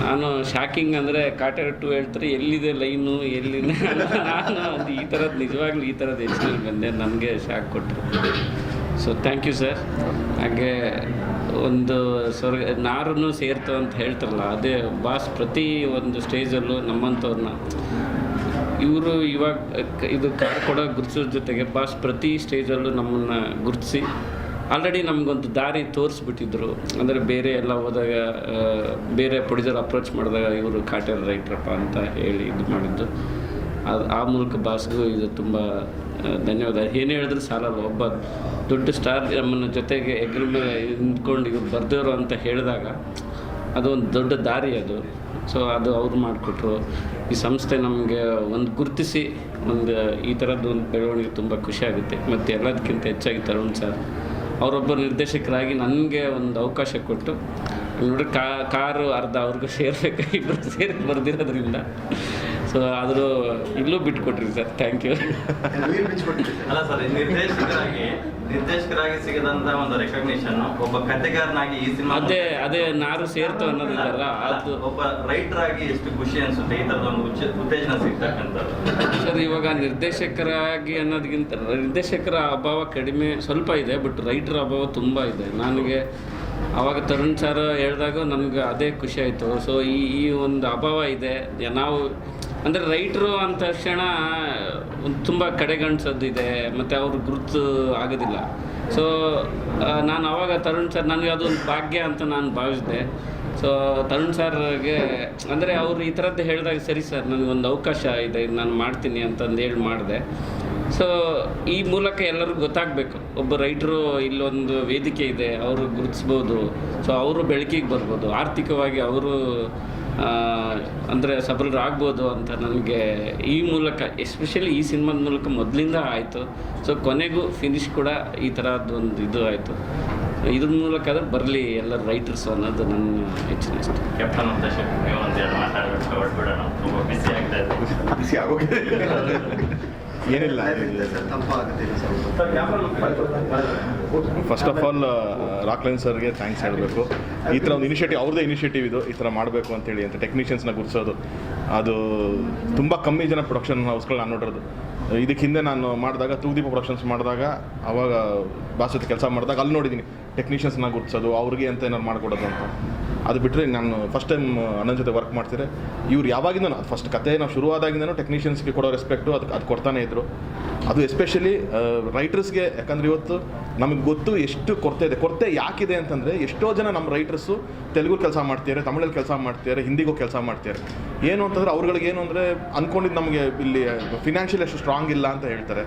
ನಾನು ಶಾಕಿಂಗ್ ಅಂದರೆ ಕಾಟೆ ಟು ಹೇಳ್ತಾರೆ, ಎಲ್ಲಿದೆ ಲೈನು, ಎಲ್ಲಿದೆ? [laughs] ನಾನು ಅದು ಈ ಥರದ್ದು ನಿಜವಾಗ್ಲೂ ಈ ಥರದ್ದು ಹೆಚ್ಚಿನಲ್ಲಿ ಬಂದೆ ನನಗೆ ಶಾಕ್ ಕೊಟ್ಟರು. ಸೊ ಥ್ಯಾಂಕ್ ಯು ಸರ್ ಹಾಗೆ ಒಂದು ಸ್ವರ್ಗ ನಾರನ್ನು ಸೇರ್ತು ಅಂತ ಹೇಳ್ತಾರಲ್ಲ, ಅದೇ ಬಾಸ್ ಪ್ರತಿ ಒಂದು ಸ್ಟೇಜಲ್ಲೂ ನಮ್ಮಂಥವ್ರನ್ನ. ಇವರು ಇವಾಗ ಇದು ಕಾರ್ ಕೊಡೋ ಗುರುತಿಸೋ ಜೊತೆಗೆ ಬಾಸ್ ಪ್ರತಿ ಸ್ಟೇಜಲ್ಲೂ ನಮ್ಮನ್ನು ಗುರುತಿಸಿ ಆಲ್ರೆಡಿ ನಮಗೊಂದು ದಾರಿ ತೋರಿಸ್ಬಿಟ್ಟಿದ್ರು. ಅಂದರೆ ಬೇರೆ ಎಲ್ಲ ಹೋದಾಗ ಬೇರೆ ಪ್ರೊಡ್ಯೂಸರ್ ಅಪ್ರೋಚ್ ಮಾಡಿದಾಗ ಇವರು ಕಾಟೆಲ್ ರೈಟ್ರಪ್ಪ ಅಂತ ಹೇಳಿ ಇದು ಮಾಡಿದ್ದು. ಅದು ಆ ಮೂಲಕ ಬಾಸ್ಗೂ ಇದು ತುಂಬ ಧನ್ಯವಾದ. ಏನು ಹೇಳಿದ್ರು ಸಾಲಲ್ಲ, ಒಬ್ಬ ದೊಡ್ಡ ಸ್ಟಾರ್ ನಮ್ಮನ್ನು ಜೊತೆಗೆ ಎಗ್ರ ಮೇಲೆ ನಿಂತ್ಕೊಂಡು ಇವ್ರು ಬರ್ದವರು ಅಂತ ಹೇಳಿದಾಗ ಅದು ಒಂದು ದೊಡ್ಡ ದಾರಿ ಅದು. ಸೊ ಅದು ಅವ್ರು ಮಾಡಿಕೊಟ್ರು. ಈ ಸಂಸ್ಥೆ ನಮಗೆ ಒಂದು ಗುರುತಿಸಿ ಒಂದು ಈ ಥರದ್ದು ಒಂದು ಬೆಳವಣಿಗೆ ತುಂಬ ಖುಷಿಯಾಗುತ್ತೆ ಮತ್ತು ಎಲ್ಲದಕ್ಕಿಂತ ಹೆಚ್ಚಾಗಿ ತರುಣ್ ಸರ್ ಅವರೊಬ್ಬ ನಿರ್ದೇಶಕರಾಗಿ ನನಗೆ ಒಂದು ಅವಕಾಶ ಕೊಟ್ಟು ನೋಡಿ ಕಾರು, ಅರ್ಧ ಅವ್ರಿಗೂ ಸೇರ್ಬೇಕು ಇಬ್ಬರು ಸೇರಿ ಬರ್ದಿರೋದ್ರಿಂದ. ಸೊ ಆದರೂ ಇಲ್ಲೂ ಬಿಟ್ಕೊಟ್ರಿ ಸರ್. Thank you.
ಅಲ್ಲ ಸರ್ ನಿರ್ದೇಶಕರಾಗಿ ನಿರ್ದೇಶಕರಾಗಿ ಸಿಗದಂತ ಒಂದು ರೆಕಗ್ನಿಷನ್ ಒಬ್ಬ ಕಥೆಗಾರನಾಗಿ ಈ ಸಿನಿಮಾ
ಅದೇ ಅದೇ ನಾರು ಸೇರ್ತು ಅನ್ನೋದಿಲ್ಲ ಅದು
ಒಬ್ಬ ರೈಟರ್ ಆಗಿ ಎಷ್ಟು ಖುಷಿ ಅನ್ಸುತ್ತೆ ಈ ತರದ ಒಂದು ಉತ್ತೇಜನ ಸಿಗ್ತಕ್ಕಂಥದ್ದು?
ಸರ್ ಇವಾಗ ನಿರ್ದೇಶಕರಾಗಿ ಅನ್ನೋದಕ್ಕಿಂತ ನಿರ್ದೇಶಕರ ಅಭಾವ ಕಡಿಮೆ ಸ್ವಲ್ಪ ಇದೆ ಬಟ್ ರೈಟರ್ ಅಭಾವ ತುಂಬ ಇದೆ. ನನಗೆ ಅವಾಗ ತರುಣ್ ಸರ್ ಹೇಳಿದಾಗ ನನಗೆ ಅದೇ ಖುಷಿ ಆಯಿತು. ಸೊ ಈ ಈ ಒಂದು ಅಭಾವ ಇದೆ. ನಾವು ಅಂದರೆ ರೈಟ್ರು ಅಂದ ತಕ್ಷಣ ಒಂದು ತುಂಬ ಕಡೆಗಣಿಸೋದು ಇದೆ ಮತ್ತು ಅವ್ರ ಗುರುತು ಆಗೋದಿಲ್ಲ. ಸೊ ನಾನು ಆವಾಗ ತರುಣ್ ಸರ್ ನನಗೆ ಅದೊಂದು ಭಾಗ್ಯ ಅಂತ ನಾನು ಭಾವಿಸಿದೆ. ಸೊ ತರುಣ್ ಸರ್ಗೆ ಅಂದರೆ ಅವರು ಈ ಥರದ್ದು ಹೇಳಿದಾಗ ಸರಿ ಸರ್ ನನಗೊಂದು ಅವಕಾಶ ಇದೆ ಇದು ನಾನು ಮಾಡ್ತೀನಿ ಅಂತಂದು ಹೇಳಿ ಮಾಡಿದೆ. ಸೊ ಈ ಮೂಲಕ ಎಲ್ಲರಿಗೂ ಗೊತ್ತಾಗಬೇಕು, ಒಬ್ಬ ರೈಟ್ರು ಇಲ್ಲೊಂದು ವೇದಿಕೆ ಇದೆ, ಅವರು ಗುರುತಿಸ್ಬೋದು. ಸೊ ಅವರು ಬೆಳಕಿಗೆ ಬರ್ಬೋದು, ಆರ್ಥಿಕವಾಗಿ ಅವರು ಅಂದರೆ ಸಬಲರಾಗ್ಬೋದು ಅಂತ ನನಗೆ ಈ ಮೂಲಕ ಎಸ್ಪೆಷಲಿ ಈ ಸಿನಿಮಾದ ಮೂಲಕ ಮೊದಲಿಂದ ಆಯಿತು. ಸೊ ಕೊನೆಗೂ ಫಿನಿಶ್ ಕೂಡ ಈ ಥರದ್ದು ಒಂದು ಇದು ಆಯಿತು. ಇದ್ರ ಮೂಲಕ ಆದ್ರೆ ಬರಲಿ ಎಲ್ಲ ರೈಟರ್ಸ್ ಅನ್ನೋದು ನನ್ನ ಹೆಚ್ಚಿನ ಇಷ್ಟ.
ಕ್ಯಾಪ್ಟನ್ ಅಂತ ಒಂದ್ ಎರಡು ತುಂಬ ಬಿಸಿ ಆಗ್ತಾ ಇದೆ
ಬಿಸಿ ಆಗೋಗಿದೆ
ಏನಿಲ್ಲ. ಫಸ್ಟ್ ಆಫ್ ಆಲ್ ರಾಕ್ಲೈನ್ ಸರ್ಗೆ ಥ್ಯಾಂಕ್ಸ್ ಹೇಳಬೇಕು. ಈ ಥರ ಒಂದು ಇನಿಷಿಯೇಟಿವ್ ಅವ್ರದ್ದೇ ಇನಿಷಿಯೇಟಿವ್ ಇದು. ಈ ಥರ ಮಾಡಬೇಕು ಅಂತೇಳಿ ಅಂತ ಟೆಕ್ನಿಷಿಯನ್ಸ್ನ ಗುರ್ಸೋದು. ಅದು ತುಂಬ ಕಮ್ಮಿ ಜನ ಪ್ರೊಡಕ್ಷನ್ ಹೌಸ್ಗಳು ನಾನು ನೋಡಿರೋದು. ಇದಕ್ಕೆ ಹಿಂದೆ ನಾನು ಮಾಡಿದಾಗ ತೂಗುದೀಪ ಪ್ರೊಡಕ್ಷನ್ಸ್ ಮಾಡಿದಾಗ, ಅವಾಗ ಬಾಸ್ ಕೆಲಸ ಮಾಡಿದಾಗ ಅಲ್ಲಿ ನೋಡಿದ್ದೀನಿ ಟೆಕ್ನಿಷಿಯನ್ಸ್ನ ಗುರ್ಸೋದು, ಅವ್ರಿಗೆ ಅಂತ ಏನಾರು ಮಾಡಿಕೊಡೋದು ಅಂತ. ಅದು ಬಿಟ್ಟರೆ ನಾನು ಫಸ್ಟ್ ಟೈಮ್ ಅಣ್ಣನ ಜೊತೆ ವರ್ಕ್ ಮಾಡ್ತಿದ್ರೆ, ಇವ್ರು ಯಾವಾಗಿಂದನೂ ಫಸ್ಟ್ ಕತೆ ನಾವು ಶುರುವಾದಾಗಿಂದನೂ ಟೆಕ್ನಿಷಿಯನ್ಸ್ಗೆ ಕೊಡೋ ರೆಸ್ಪೆಕ್ಟು ಅದಕ್ಕೆ ಅದು ಕೊಡ್ತಾನೆ ಇದ್ದರು ಅದು ಎಸ್ಪೆಷಲಿ ರೈಟರ್ಸ್ಗೆ ಯಾಕಂದ್ರೆ ಇವತ್ತು ನಮಗೆ ಗೊತ್ತು ಎಷ್ಟು ಕೊರತೆ ಇದೆ. ಕೊರತೆ ಯಾಕಿದೆ ಅಂತಂದರೆ, ಎಷ್ಟೋ ಜನ ನಮ್ಮ ರೈಟರ್ಸು ತೆಲುಗು ಕೆಲಸ ಮಾಡ್ತಿದ್ದಾರೆ ತಮಿಳಲ್ಲಿ ಕೆಲಸ ಮಾಡ್ತಿದ್ದಾರೆ ಹಿಂದಿಗೂ ಕೆಲಸ ಮಾಡ್ತಿದ್ದಾರೆ ಏನು ಅಂತಂದರೆ ಅವ್ರುಗಳಿಗೆ ಏನು ಅಂದರೆ ಅಂದ್ಕೊಂಡಿದ್ದು ನಮಗೆ ಇಲ್ಲಿ ಫಿನಾನ್ಷಿಯಲ್ ಅಷ್ಟು ಸ್ಟ್ರಾಂಗ್ ಇಲ್ಲ ಅಂತ ಹೇಳ್ತಾರೆ.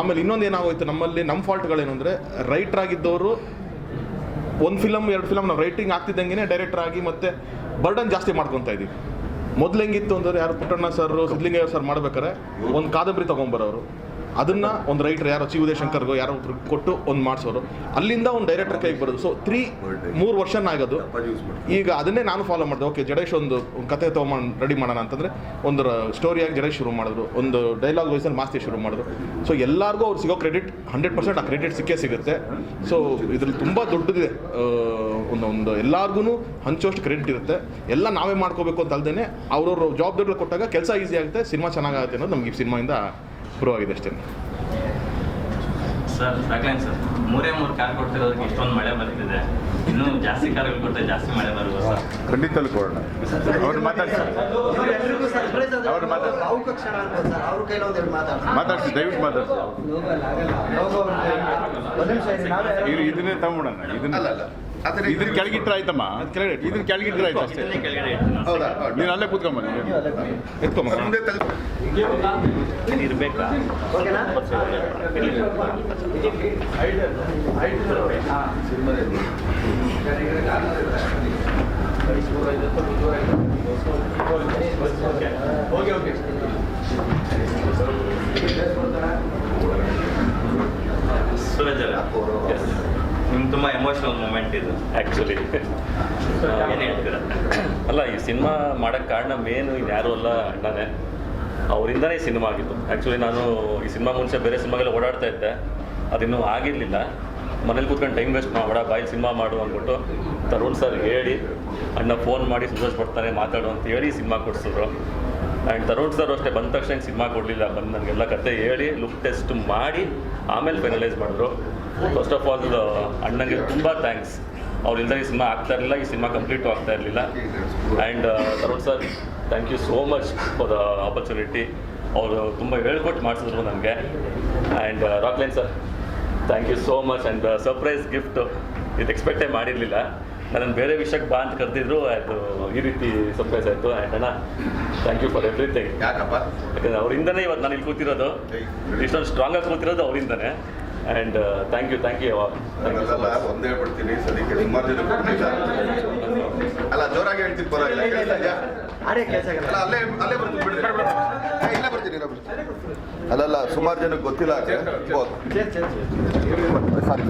ಆಮೇಲೆ ಇನ್ನೊಂದು ಏನಾಗೋಯ್ತು ನಮ್ಮಲ್ಲಿ ನಮ್ಮ ಫಾಲ್ಟ್ಗಳೇನು ಅಂದರೆ ರೈಟರ್ ಆಗಿದ್ದವರು ಒಂದು ಫಿಲಮ್ ಎರಡು ಫಿಲಮ್ ನಾವು ರೈಟಿಂಗ್ ಆಗ್ತಿದ್ದಂಗೆ ಡೈರೆಕ್ಟರ್ ಆಗಿ ಮತ್ತೆ ಬರ್ಡನ್ ಜಾಸ್ತಿ ಮಾಡ್ಕೊತಾ ಇದ್ದೀವಿ. ಮೊದ್ಲು ಹೆಂಗಿತ್ತು ಅಂದ್ರೆ ಯಾರು ಪುಟ್ಟಣ್ಣ ಸರ್ ಸಿದ್ಲಿಂಗಯ್ಯ ಸರ್ ಮಾಡ್ಬೇಕಾರೆ ಒಂದು ಕಾದಂಬರಿ ತೊಗೊಂಬರೋರು ಅದನ್ನ ಒಂದು ರೈಟರ್ ಯಾರೋ ಚಿ ಉದಯಶಂಕರ್ಗೋ ಯಾರೋ ಒಬ್ರು ಕೊಟ್ಟು ಒಂದು ಮಾಡಿಸೋರು. ಅಲ್ಲಿಂದ ಒಂದು ಡೈರೆಕ್ಟರ್ ಕೈಗೆ ಬರೋದು. ಸೊ ತ್ರೀ ಮೂರು ವರ್ಷ ಆಗೋದು. ಈಗ ಅದನ್ನೇ ನಾನು ಫಾಲೋ ಮಾಡಿದೆ. ಓಕೆ ಜಡೇಶ್ ಒಂದು ಕತೆ ತೊಗೊಂಡು ರೆಡಿ ಮಾಡೋಣ ಅಂತಂದರೆ ಒಂದು ಸ್ಟೋರಿಯಾಗಿ ಜಡೇಶ್ ಶುರು ಮಾಡಿದ್ರು. ಒಂದು ಡೈಲಾಗ್ ವೈಸಲ್ಲಿ ಮಾಸ್ತಿ ಶುರು ಮಾಡಿದ್ರು. ಸೊ ಎಲ್ಲರಿಗೂ ಅವ್ರು ಸಿಗೋ ಕ್ರೆಡಿಟ್ ಹಂಡ್ರೆಡ್ ಪರ್ಸೆಂಟ್ ಆ ಕ್ರೆಡಿಟ್ ಸಿಕ್ಕೇ ಸಿಗುತ್ತೆ. ಸೊ ಇದ್ರಲ್ಲಿ ತುಂಬ ದೊಡ್ಡದಿದೆ. ಒಂದು ಒಂದು ಎಲ್ಲಾರ್ಗು ಹಂಚೋಷ್ಟು ಕ್ರೆಡಿಟ್ ಇರುತ್ತೆ. ಎಲ್ಲ ನಾವೇ ಮಾಡ್ಕೋಬೇಕು ಅಂತ ಅಲ್ದೇನೆ ಅವ್ರವ್ರ ಜವಾಬ್ದಾರಿಗಳು ಕೊಟ್ಟಾಗ ಕೆಲಸ ಈಸಿ ಆಗುತ್ತೆ, ಸಿನಿಮಾ ಚೆನ್ನಾಗಾಗುತ್ತೆ ಅನ್ನೋದು ನಮ್ಗೆ ಈ ಸಿನಿಮಾಯಿಂದ ಪ್ರೂವ್ ಆಗಿದೆ ಅಷ್ಟೇ.
ಸರ್ ಸಾಕಲೇನ್ ಸರ್. ಮೂರೇ ಮೂರು ಕಾರ್ ಕೊಡ್ತಿರೋದಕ್ಕೆ ಇಷ್ಟೊಂದು ಮಳೆ ಬರ್ತಿದೆ. ಇನ್ನೂ ಜಾಸ್ತಿ ಕಾರ್ಗಳು ಕೊಟ್ಟರೆ ಜಾಸ್ತಿ ಮಳೆ ಬರುವ ಸರ್
ಖಂಡಿತಲ್ಲಿ ಕೊಡೋಣ. ಅವ್ರು ಮಾತಾಡ್ತಾರೆ
ಎಲ್ರಿಗೂ ಸರ್ಪ್ರೈಸ್
ಅವ್ರು ಮಾತಾಡ್ತಾರೆ.
ಭಾವುಕ ಕ್ಷಣ ಅನ್ಬೋದು ಸರ್ ಅವ್ರ ಕೈಲಿ ಒಂದೆರಡು ಮಾತಾಡ್ತಾರೆ
ಮಾತಾಡ್ಸಿ ದಯವಿಟ್ಟು ಮಾತಾಡ್ತಾರೆ
ಇದನ್ನೇ ಅವ್ರ ಕೈಲಿ.
ಇದನ್ನೇ
ಅಲ್ಲ ಆಯ್ತಮ್ಮ. ಅದೇ
ಇದನ್ನ ಕೆಳಗಿಟ್ರೆ ಆಯ್ತಮ್ಮ ಇದನ್ನ ಕೆಳಗಿಟ್ರೆ ಆಯ್ತು ಅಷ್ಟೇ.
ಕೆಳಗಡೆ.
ಹೌದಾ?
ನೀನು ಅಲ್ಲೇ ಕೂತ್ಕೊಂಬ
ಎತ್ಕೊಂಬ.
ಮುಂದೆ
ಇರ್ಬೇಕಾ?
Okay
okay. ಅವರೇ. ನಿಮ್ಗೆ ತುಂಬ ಎಮೋಷನಲ್ ಮೂಮೆಂಟ್ ಇದು.
ಆ್ಯಕ್ಚುಲಿ
ಏನು ಹೇಳ್ತೀರಾ?
ಅಲ್ಲ ಈ ಸಿನಿಮಾ ಮಾಡೋಕ್ಕೆ ಕಾರಣ ಮೇನು ಯಾರೂ ಅಲ್ಲ ಅಣ್ಣನೇ. ಅವರಿಂದನೇ ಈ ಸಿನಿಮಾ ಆಗಿತ್ತು ಆ್ಯಕ್ಚುಲಿ ನಾನು ಈ ಸಿನಿಮಾ ಮುಂಚೆ ಬೇರೆ ಸಿನಿಮಾಗೆಲ್ಲ ಓಡಾಡ್ತಾ ಇದ್ದೆ. ಅದಿನ್ನೂ ಆಗಿರಲಿಲ್ಲ. ಮನೇಲಿ ಕೂತ್ಕೊಂಡು ಟೈಮ್ ವೇಸ್ಟ್ ಮಾಡಬೇಡ ಬಾಯಿ ಸಿನಿಮಾ ಮಾಡು ಅಂದ್ಬಿಟ್ಟು ತರುಣ್ ಸರ್ ಹೇಳಿ ಅಣ್ಣ ಫೋನ್ ಮಾಡಿ ಸಂತೋಷ ಬರ್ತಾನೆ ಮಾತಾಡು ಅಂತ ಹೇಳಿ ಸಿನಿಮಾ ಕೊಡಿಸಿದ್ರು. ಆ್ಯಂಡ್ ತರುಣ್ ಸರ್ ಅಷ್ಟೇ ಬಂದ ತಕ್ಷಣ ಸಿನಿಮಾ ಕೊಡಲಿಲ್ಲ. ಬಂದು ನನಗೆಲ್ಲ ಕತೆ ಹೇಳಿ ಲುಕ್ ಟೆಸ್ಟ್ ಮಾಡಿ, ಆಮೇಲೆ ಫೈನಲೈಸ್ ಮಾಡಿದ್ರು. ಫಸ್ಟ್ ಆಫ್ ಆಲ್ ಅಣ್ಣಂಗೆ ತುಂಬ ಥ್ಯಾಂಕ್ಸ್ ಅವ್ರಿಂದ ಈ ಸಿನಿಮಾ ಆಗ್ತಾ ಇರಲಿಲ್ಲ, ಈ ಸಿನಿಮಾ ಕಂಪ್ಲೀಟು ಆಗ್ತಾ ಇರಲಿಲ್ಲ. And Tarun sir thank you so much for the opportunity ಅವರು ತುಂಬ ಹೇಳ್ಕೊಟ್ಟು ಮಾಡಿಸಿದ್ರು ನನಗೆ. And Rockline sir thank you so much and surprise gift ಇದು ಎಕ್ಸ್ಪೆಕ್ಟೇ ಮಾಡಿರಲಿಲ್ಲ. ನನ್ನನ್ನು ಬೇರೆ ವಿಷಯಕ್ಕೆ ಬಾ ಅಂತ ಕರೆದಿದ್ರು ಆಯಿತು ಈ ರೀತಿ ಸರ್ಪ್ರೈಸ್ ಆಯಿತು ಆ್ಯಂಡ್ ಅಣ್ಣ. ಥ್ಯಾಂಕ್ ಯು ಫಾರ್ ಎವ್ರಿಥಿಂಗ್
ಯಾಕಪ್ಪ?
ಯಾಕಂದರೆ ಅವರಿಂದನೇ ಇವತ್ತು ನಾನು ಇಲ್ಲಿ ಕೂತಿರೋದು ಇಷ್ಟೊಂದು ಸ್ಟ್ರಾಂಗಾಗಿ ಕೂತಿರೋದು ಅವರಿಂದನೇ. And thank you thank you
ಅಲ್ಲ ಒಂದೇ ಹೇಳ್ಬಿಡ್ತೀನಿ ಸದ್ಯಕ್ಕೆ ಸುಮಾರು ಜನ ಅಲ್ಲ ಜೋರಾಗಿ ಹೇಳ್ತೀನಿ ಪರವಾಗಿಲ್ಲ ಕೇಳ್ತಾ ಇದ್ಯಾ?
ಕೆಲಸ
ಅಲ್ಲ ಅಲ್ಲೇ ಅಲ್ಲೇ ಬರ್ತೀನಿ ಬಿಡ್ರಿ ಹಾ, ಇಲ್ಲೇ ಬರ್ತೀನಿ ಇಲ್ಲೇ ಬರ್ತೀನಿ. ಅಲ್ಲಲ್ಲ ಸುಮಾರು ಜನಕ್ಕೆ ಗೊತ್ತಿಲ್ಲ ಸಾರಿ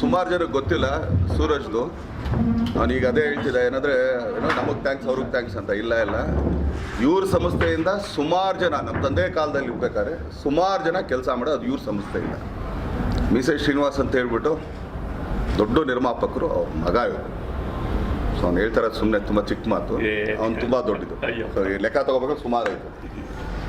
ಸುಮಾರು ಜನಕ್ಕೆ ಗೊತ್ತಿಲ್ಲ ಸೂರಜ್ದು. ಈಗ ಅದೇ ಹೇಳ್ತಿದ್ದ ಏನಂದರೆ ಏನೋ ನಮಗೆ ಥ್ಯಾಂಕ್ಸ್ ಅವ್ರಿಗೆ ಥ್ಯಾಂಕ್ಸ್ ಅಂತ ಇಲ್ಲ ಇಲ್ಲ. ಇವ್ರ ಸಂಸ್ಥೆಯಿಂದ ಸುಮಾರು ಜನ ನಮ್ಮ ತಂದೆ ಕಾಲದಲ್ಲಿ ಇರ್ಬೇಕಾದ್ರೆ ಸುಮಾರು ಜನ ಕೆಲಸ ಮಾಡೋದು ಅದು ಇವ್ರ ಸಂಸ್ಥೆಯಿಂದ. ಮೀಸೆ ಶ್ರೀನಿವಾಸ್ ಅಂತ ಹೇಳ್ಬಿಟ್ಟು ದೊಡ್ಡ ನಿರ್ಮಾಪಕರು ಅವ್ರ ಮಗ ಇವರು. ಸೊ ಅವ್ನು ಹೇಳ್ತಾರೆ ಸುಮ್ಮನೆ ತುಂಬ ಚಿಕ್ಕ ಮಾತು. ಅವ್ನು ತುಂಬ ದೊಡ್ಡದು. ಲೆಕ್ಕ ತಗೋಬೇಕಾದ್ರೆ ಸುಮಾರು ಆಯಿತು.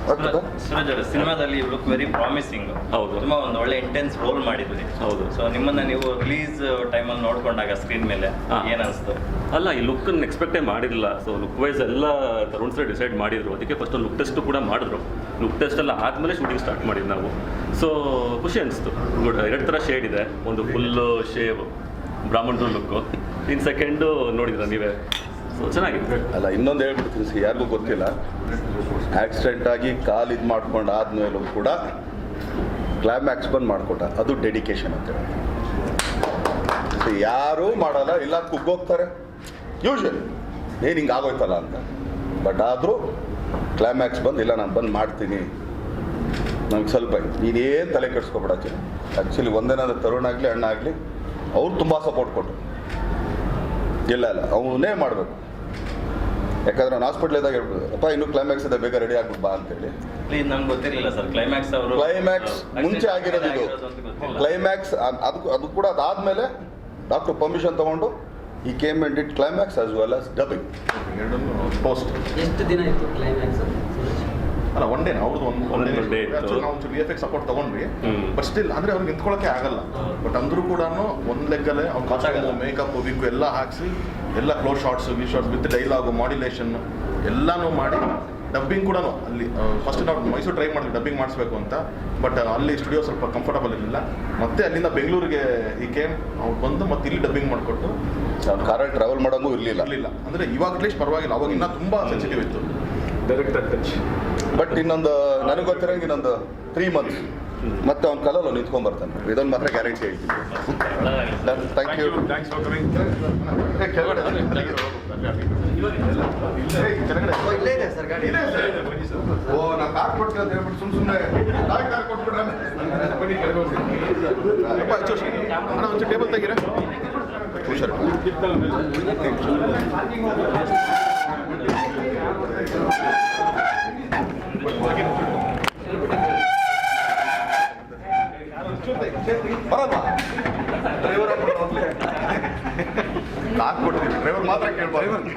ಸೂರಜ್ ಸಿನಿಮಾದಲ್ಲಿ ಯು ಲುಕ್ ವೆರಿ ಪ್ರಾಮಿಸಿಂಗ್
ಹೌದು.
ತುಂಬಾ ಒಂದು ಒಳ್ಳೆ ಇಂಟೆನ್ಸ್ ರೋಲ್ ಮಾಡಿದ್ರಿ.
ಹೌದು.
ಸೊ ನಿಮ್ಮನ್ನ ನೀವು ರಿಲೀಸ್ ಟೈಮಲ್ಲಿ ನೋಡ್ಕೊಂಡಾಗ ಸ್ಕ್ರೀನ್ ಮೇಲೆ. ಏನ್ ಅನಿಸ್ತು
ಅಲ್ಲ ಈ ಲುಕ್ಕನ್ನು ಎಕ್ಸ್ಪೆಕ್ಟೇ ಮಾಡಿರಲಿಲ್ಲ ಸೊ ಲುಕ್ ವೈಸ್ ಎಲ್ಲ ತರುಣ್ ಸರ್ ಡಿಸೈಡ್ ಮಾಡಿದ್ರು. ಅದಕ್ಕೆ ಫಸ್ಟ್ ಲುಕ್ ಟೆಸ್ಟ್ ಕೂಡ ಮಾಡಿದ್ರು. ಲುಕ್ ಟೆಸ್ಟ್ ಎಲ್ಲ ಆದಮೇಲೆ ಶೂಟಿಂಗ್ ಸ್ಟಾರ್ಟ್ ಮಾಡಿದ್ದು ನಾವು. ಸೊ ಖುಷಿ ಅನಿಸ್ತು. ಗುಡ್ ಎರಡು ಥರ ಶೇಡ್ ಇದೆ. ಒಂದು ಫುಲ್ಲು ಶೇವ್ ಬ್ರಾಹ್ಮಣರು ಲುಕ್ಕು ಇನ್ನು ಸೆಕೆಂಡು ನೋಡಿದ್ರ ನೀವೇ. ಚೆನ್ನಾಗಿದೆ.
ಅಲ್ಲ, ಇನ್ನೊಂದು ಹೇಳ್ಬಿಡ್ತೀನಿ ಸರ್ ಯಾರಿಗೂ ಗೊತ್ತಿಲ್ಲ. ಆಕ್ಸಿಡೆಂಟ್ ಆಗಿ ಕಾಲು ಇದು ಮಾಡ್ಕೊಂಡು ಆದ್ಮೇಲೂ ಕೂಡ ಕ್ಲೈಮ್ಯಾಕ್ಸ್ ಬಂದು ಮಾಡಿಕೊಟ್ಟ. ಅದು ಡೆಡಿಕೇಶನ್ ಅಂತ ಹೇಳಿ ಸೊ ಯಾರೂ ಮಾಡಲ್ಲ, ಇಲ್ಲ ಕುಗ್ಗೋಗ್ತಾರೆ. ಯೂಶಲಿ ಏನು ಹಿಂಗೆ ಆಗೋಯ್ತಲ್ಲ ಅಂತ. ಬಟ್ ಆದರೂ ಕ್ಲೈಮ್ಯಾಕ್ಸ್ ಬಂದು, ಇಲ್ಲ, ನಾನು ಬಂದು ಮಾಡ್ತೀನಿ. ನಮ್ಗೆ ಸ್ವಲ್ಪ ನೀನೇನು ತಲೆ ಕೆಡಿಸ್ಕೊಬೇಡ ಆ್ಯಕ್ಚುಲಿ ಒಂದೇನಾದ್ರು ತರುಣ್ ಆಗಲಿ, ಅಣ್ಣ ಆಗಲಿ, ಅವ್ರು ತುಂಬ ಸಪೋರ್ಟ್ ಕೊಟ್ಟರು ಇಲ್ಲ ಇಲ್ಲ. ಅವನೇ ಮಾಡಬೇಕು. ಯಾಕಂದ್ರೆ ನಾನು ಹಾಸ್ಪಿಟ್ಲಿದ್ದಾಗ ಹೇಳ್ಬೋದು ಅಪ್ಪ ಇನ್ನು ಕ್ಲೈಮ್ಯಾಕ್ಸ್ ಇದೆ ಬೇಗ ರೆಡಿ ಆಗ್ಬಿಟ್ಟು ಬಾ ಅಂತೇಳಿ.
ನಮ್ಗೆ ಗೊತ್ತಿರಲಿಲ್ಲ ಸರ್ ಕ್ಲೈಮ್ಯಾಕ್ಸ್ ಅವರು
ಕ್ಲೈಮ್ಯಾಕ್ಸ್ ಮುಂಚೆ ಆಗಿರೋದು ಇದು. ಕ್ಲೈಮ್ಯಾಕ್ಸ್ ಅದು ಅದು ಕೂಡ ಅದಾದಮೇಲೆ ಡಾಕ್ಟರ್ ಪರ್ಮಿಷನ್ ತಗೊಂಡು ಈ came and it climax as well as dubbing
post
ಎಷ್ಟು ದಿನ ಇತ್ತು ಕ್ಲೈಮ್ಯಾಕ್ಸ್
ಅಲ್ಲ ಒನ್ ಡೇ ಅವ್ರದ್ದು ಒಂದು ಒನ್
ಡೇ.
ನಾವು ಒಂಚೂರು ವಿ ಎಫ್ ಎಕ್ಸ್ ಸಪೋರ್ಟ್ ತಗೊಂಡ್ವಿ. ಬಟ್ ಸ್ಟಿಲ್ ಅಂದ್ರೆ ಅವ್ರಿಗೆ ನಿಂತ್ಕೊಳ್ಳೋಕೆ ಆಗಲ್ಲ. ಬಟ್ ಅಂದ್ರೂ ಕೂಡ ಒಂದು ಲೆಕ್ಕಲ್ಲೇ ಅವ್ರು ಕಾಸ್ಟ್ಯೂಮು ಮೇಕಪ್ ವಿಕ್ ಎಲ್ಲ ಹಾಕಿಸಿ ಎಲ್ಲ close shots V shots with dialogue modulation ಎಲ್ಲಾನು ಮಾಡಿ ಡಬ್ಬಿಂಗ್ ಕೂಡ ಅಲ್ಲಿ ಫಸ್ಟ್ ನಾವು ಮೈಸೂರು ಟ್ರೈ ಮಾಡಿದ್ವಿ ಡಬ್ಬಿಂಗ್ ಮಾಡಿಸ್ಬೇಕು ಅಂತ. ಬಟ್ ಅಲ್ಲಿ ಸ್ಟುಡಿಯೋ ಸ್ವಲ್ಪ ಕಂಫರ್ಟಬಲ್ ಇರಲಿಲ್ಲ. ಮತ್ತೆ ಅಲ್ಲಿಂದ ಬೆಂಗಳೂರಿಗೆ ಈ ಕೇಮ್ ಅವ್ರು ಬಂದು ಮತ್ತೆ ಇಲ್ಲಿ ಡಬ್ಬಿಂಗ್ ಮಾಡಿಕೊಟ್ಟು
ಕಾರಲ್ಲಿ ಟ್ರಾವೆಲ್ ಮಾಡೋಂಗೂ ಇರಲಿಲ್ಲ.
ಇರಲಿಲ್ಲ. ಅಂದರೆ ಇವಾಗ ಅಟ್ಲೀಸ್ಟ್ ಪರವಾಗಿಲ್ಲ ಅವಾಗ ಇನ್ನೂ ತುಂಬ ಸೆನ್ಸಿಟಿವ್ ಇತ್ತು.
ಡೈರೆಕ್ಟರ್ ಟಚ್
ಬಟ್ ಇನ್ನೊಂದು ನನಗೆ ಗೊತ್ತಿರೋಂಗೆ ಇನ್ನೊಂದು ತ್ರೀ ಮಂತ್ಸ್ ಮತ್ತೆ ಅವ್ನ ಕಲಲ್ಲ ನಿಂತ್ಕೊಂಡ್ ಬರ್ತಾನೆ ಇದೊಂದು ಮಾತ್ರ ಗ್ಯಾರಂಟಿ ಹೇಳ್ತೀನಿ. ಥ್ಯಾಂಕ್ ಯು
ಓ, ಇಲ್ಲೇ ಸರ್ ಗಾಡಿ.
ಓ ನಾ ಕಾರ್ ಕೊಡ್ತೀನಿ ಅಂತ ಹೇಳ್ಬಿಟ್ಟು ಸುಮ್ ಸುಮ್ಮನೆ ಕಾರ್ ಕಾರ್ ಕೊಟ್ಬಿಟ್ರೆ
ಅಪ್ಪ, ಹೆಚ್ಚು ಅಣ್ಣ ಒಂಚೂರು ಟೇಬಲ್ ತೆಗೀರ?
ಹುಷಾರು ಬರಲ್ವಾ ಡ್ರೈವರ್ ಕೊಡ್ತೀನಿ ಡ್ರೈವರ್ ಮಾತ್ರ ಕೇಳ್ಬಾರ್ದು.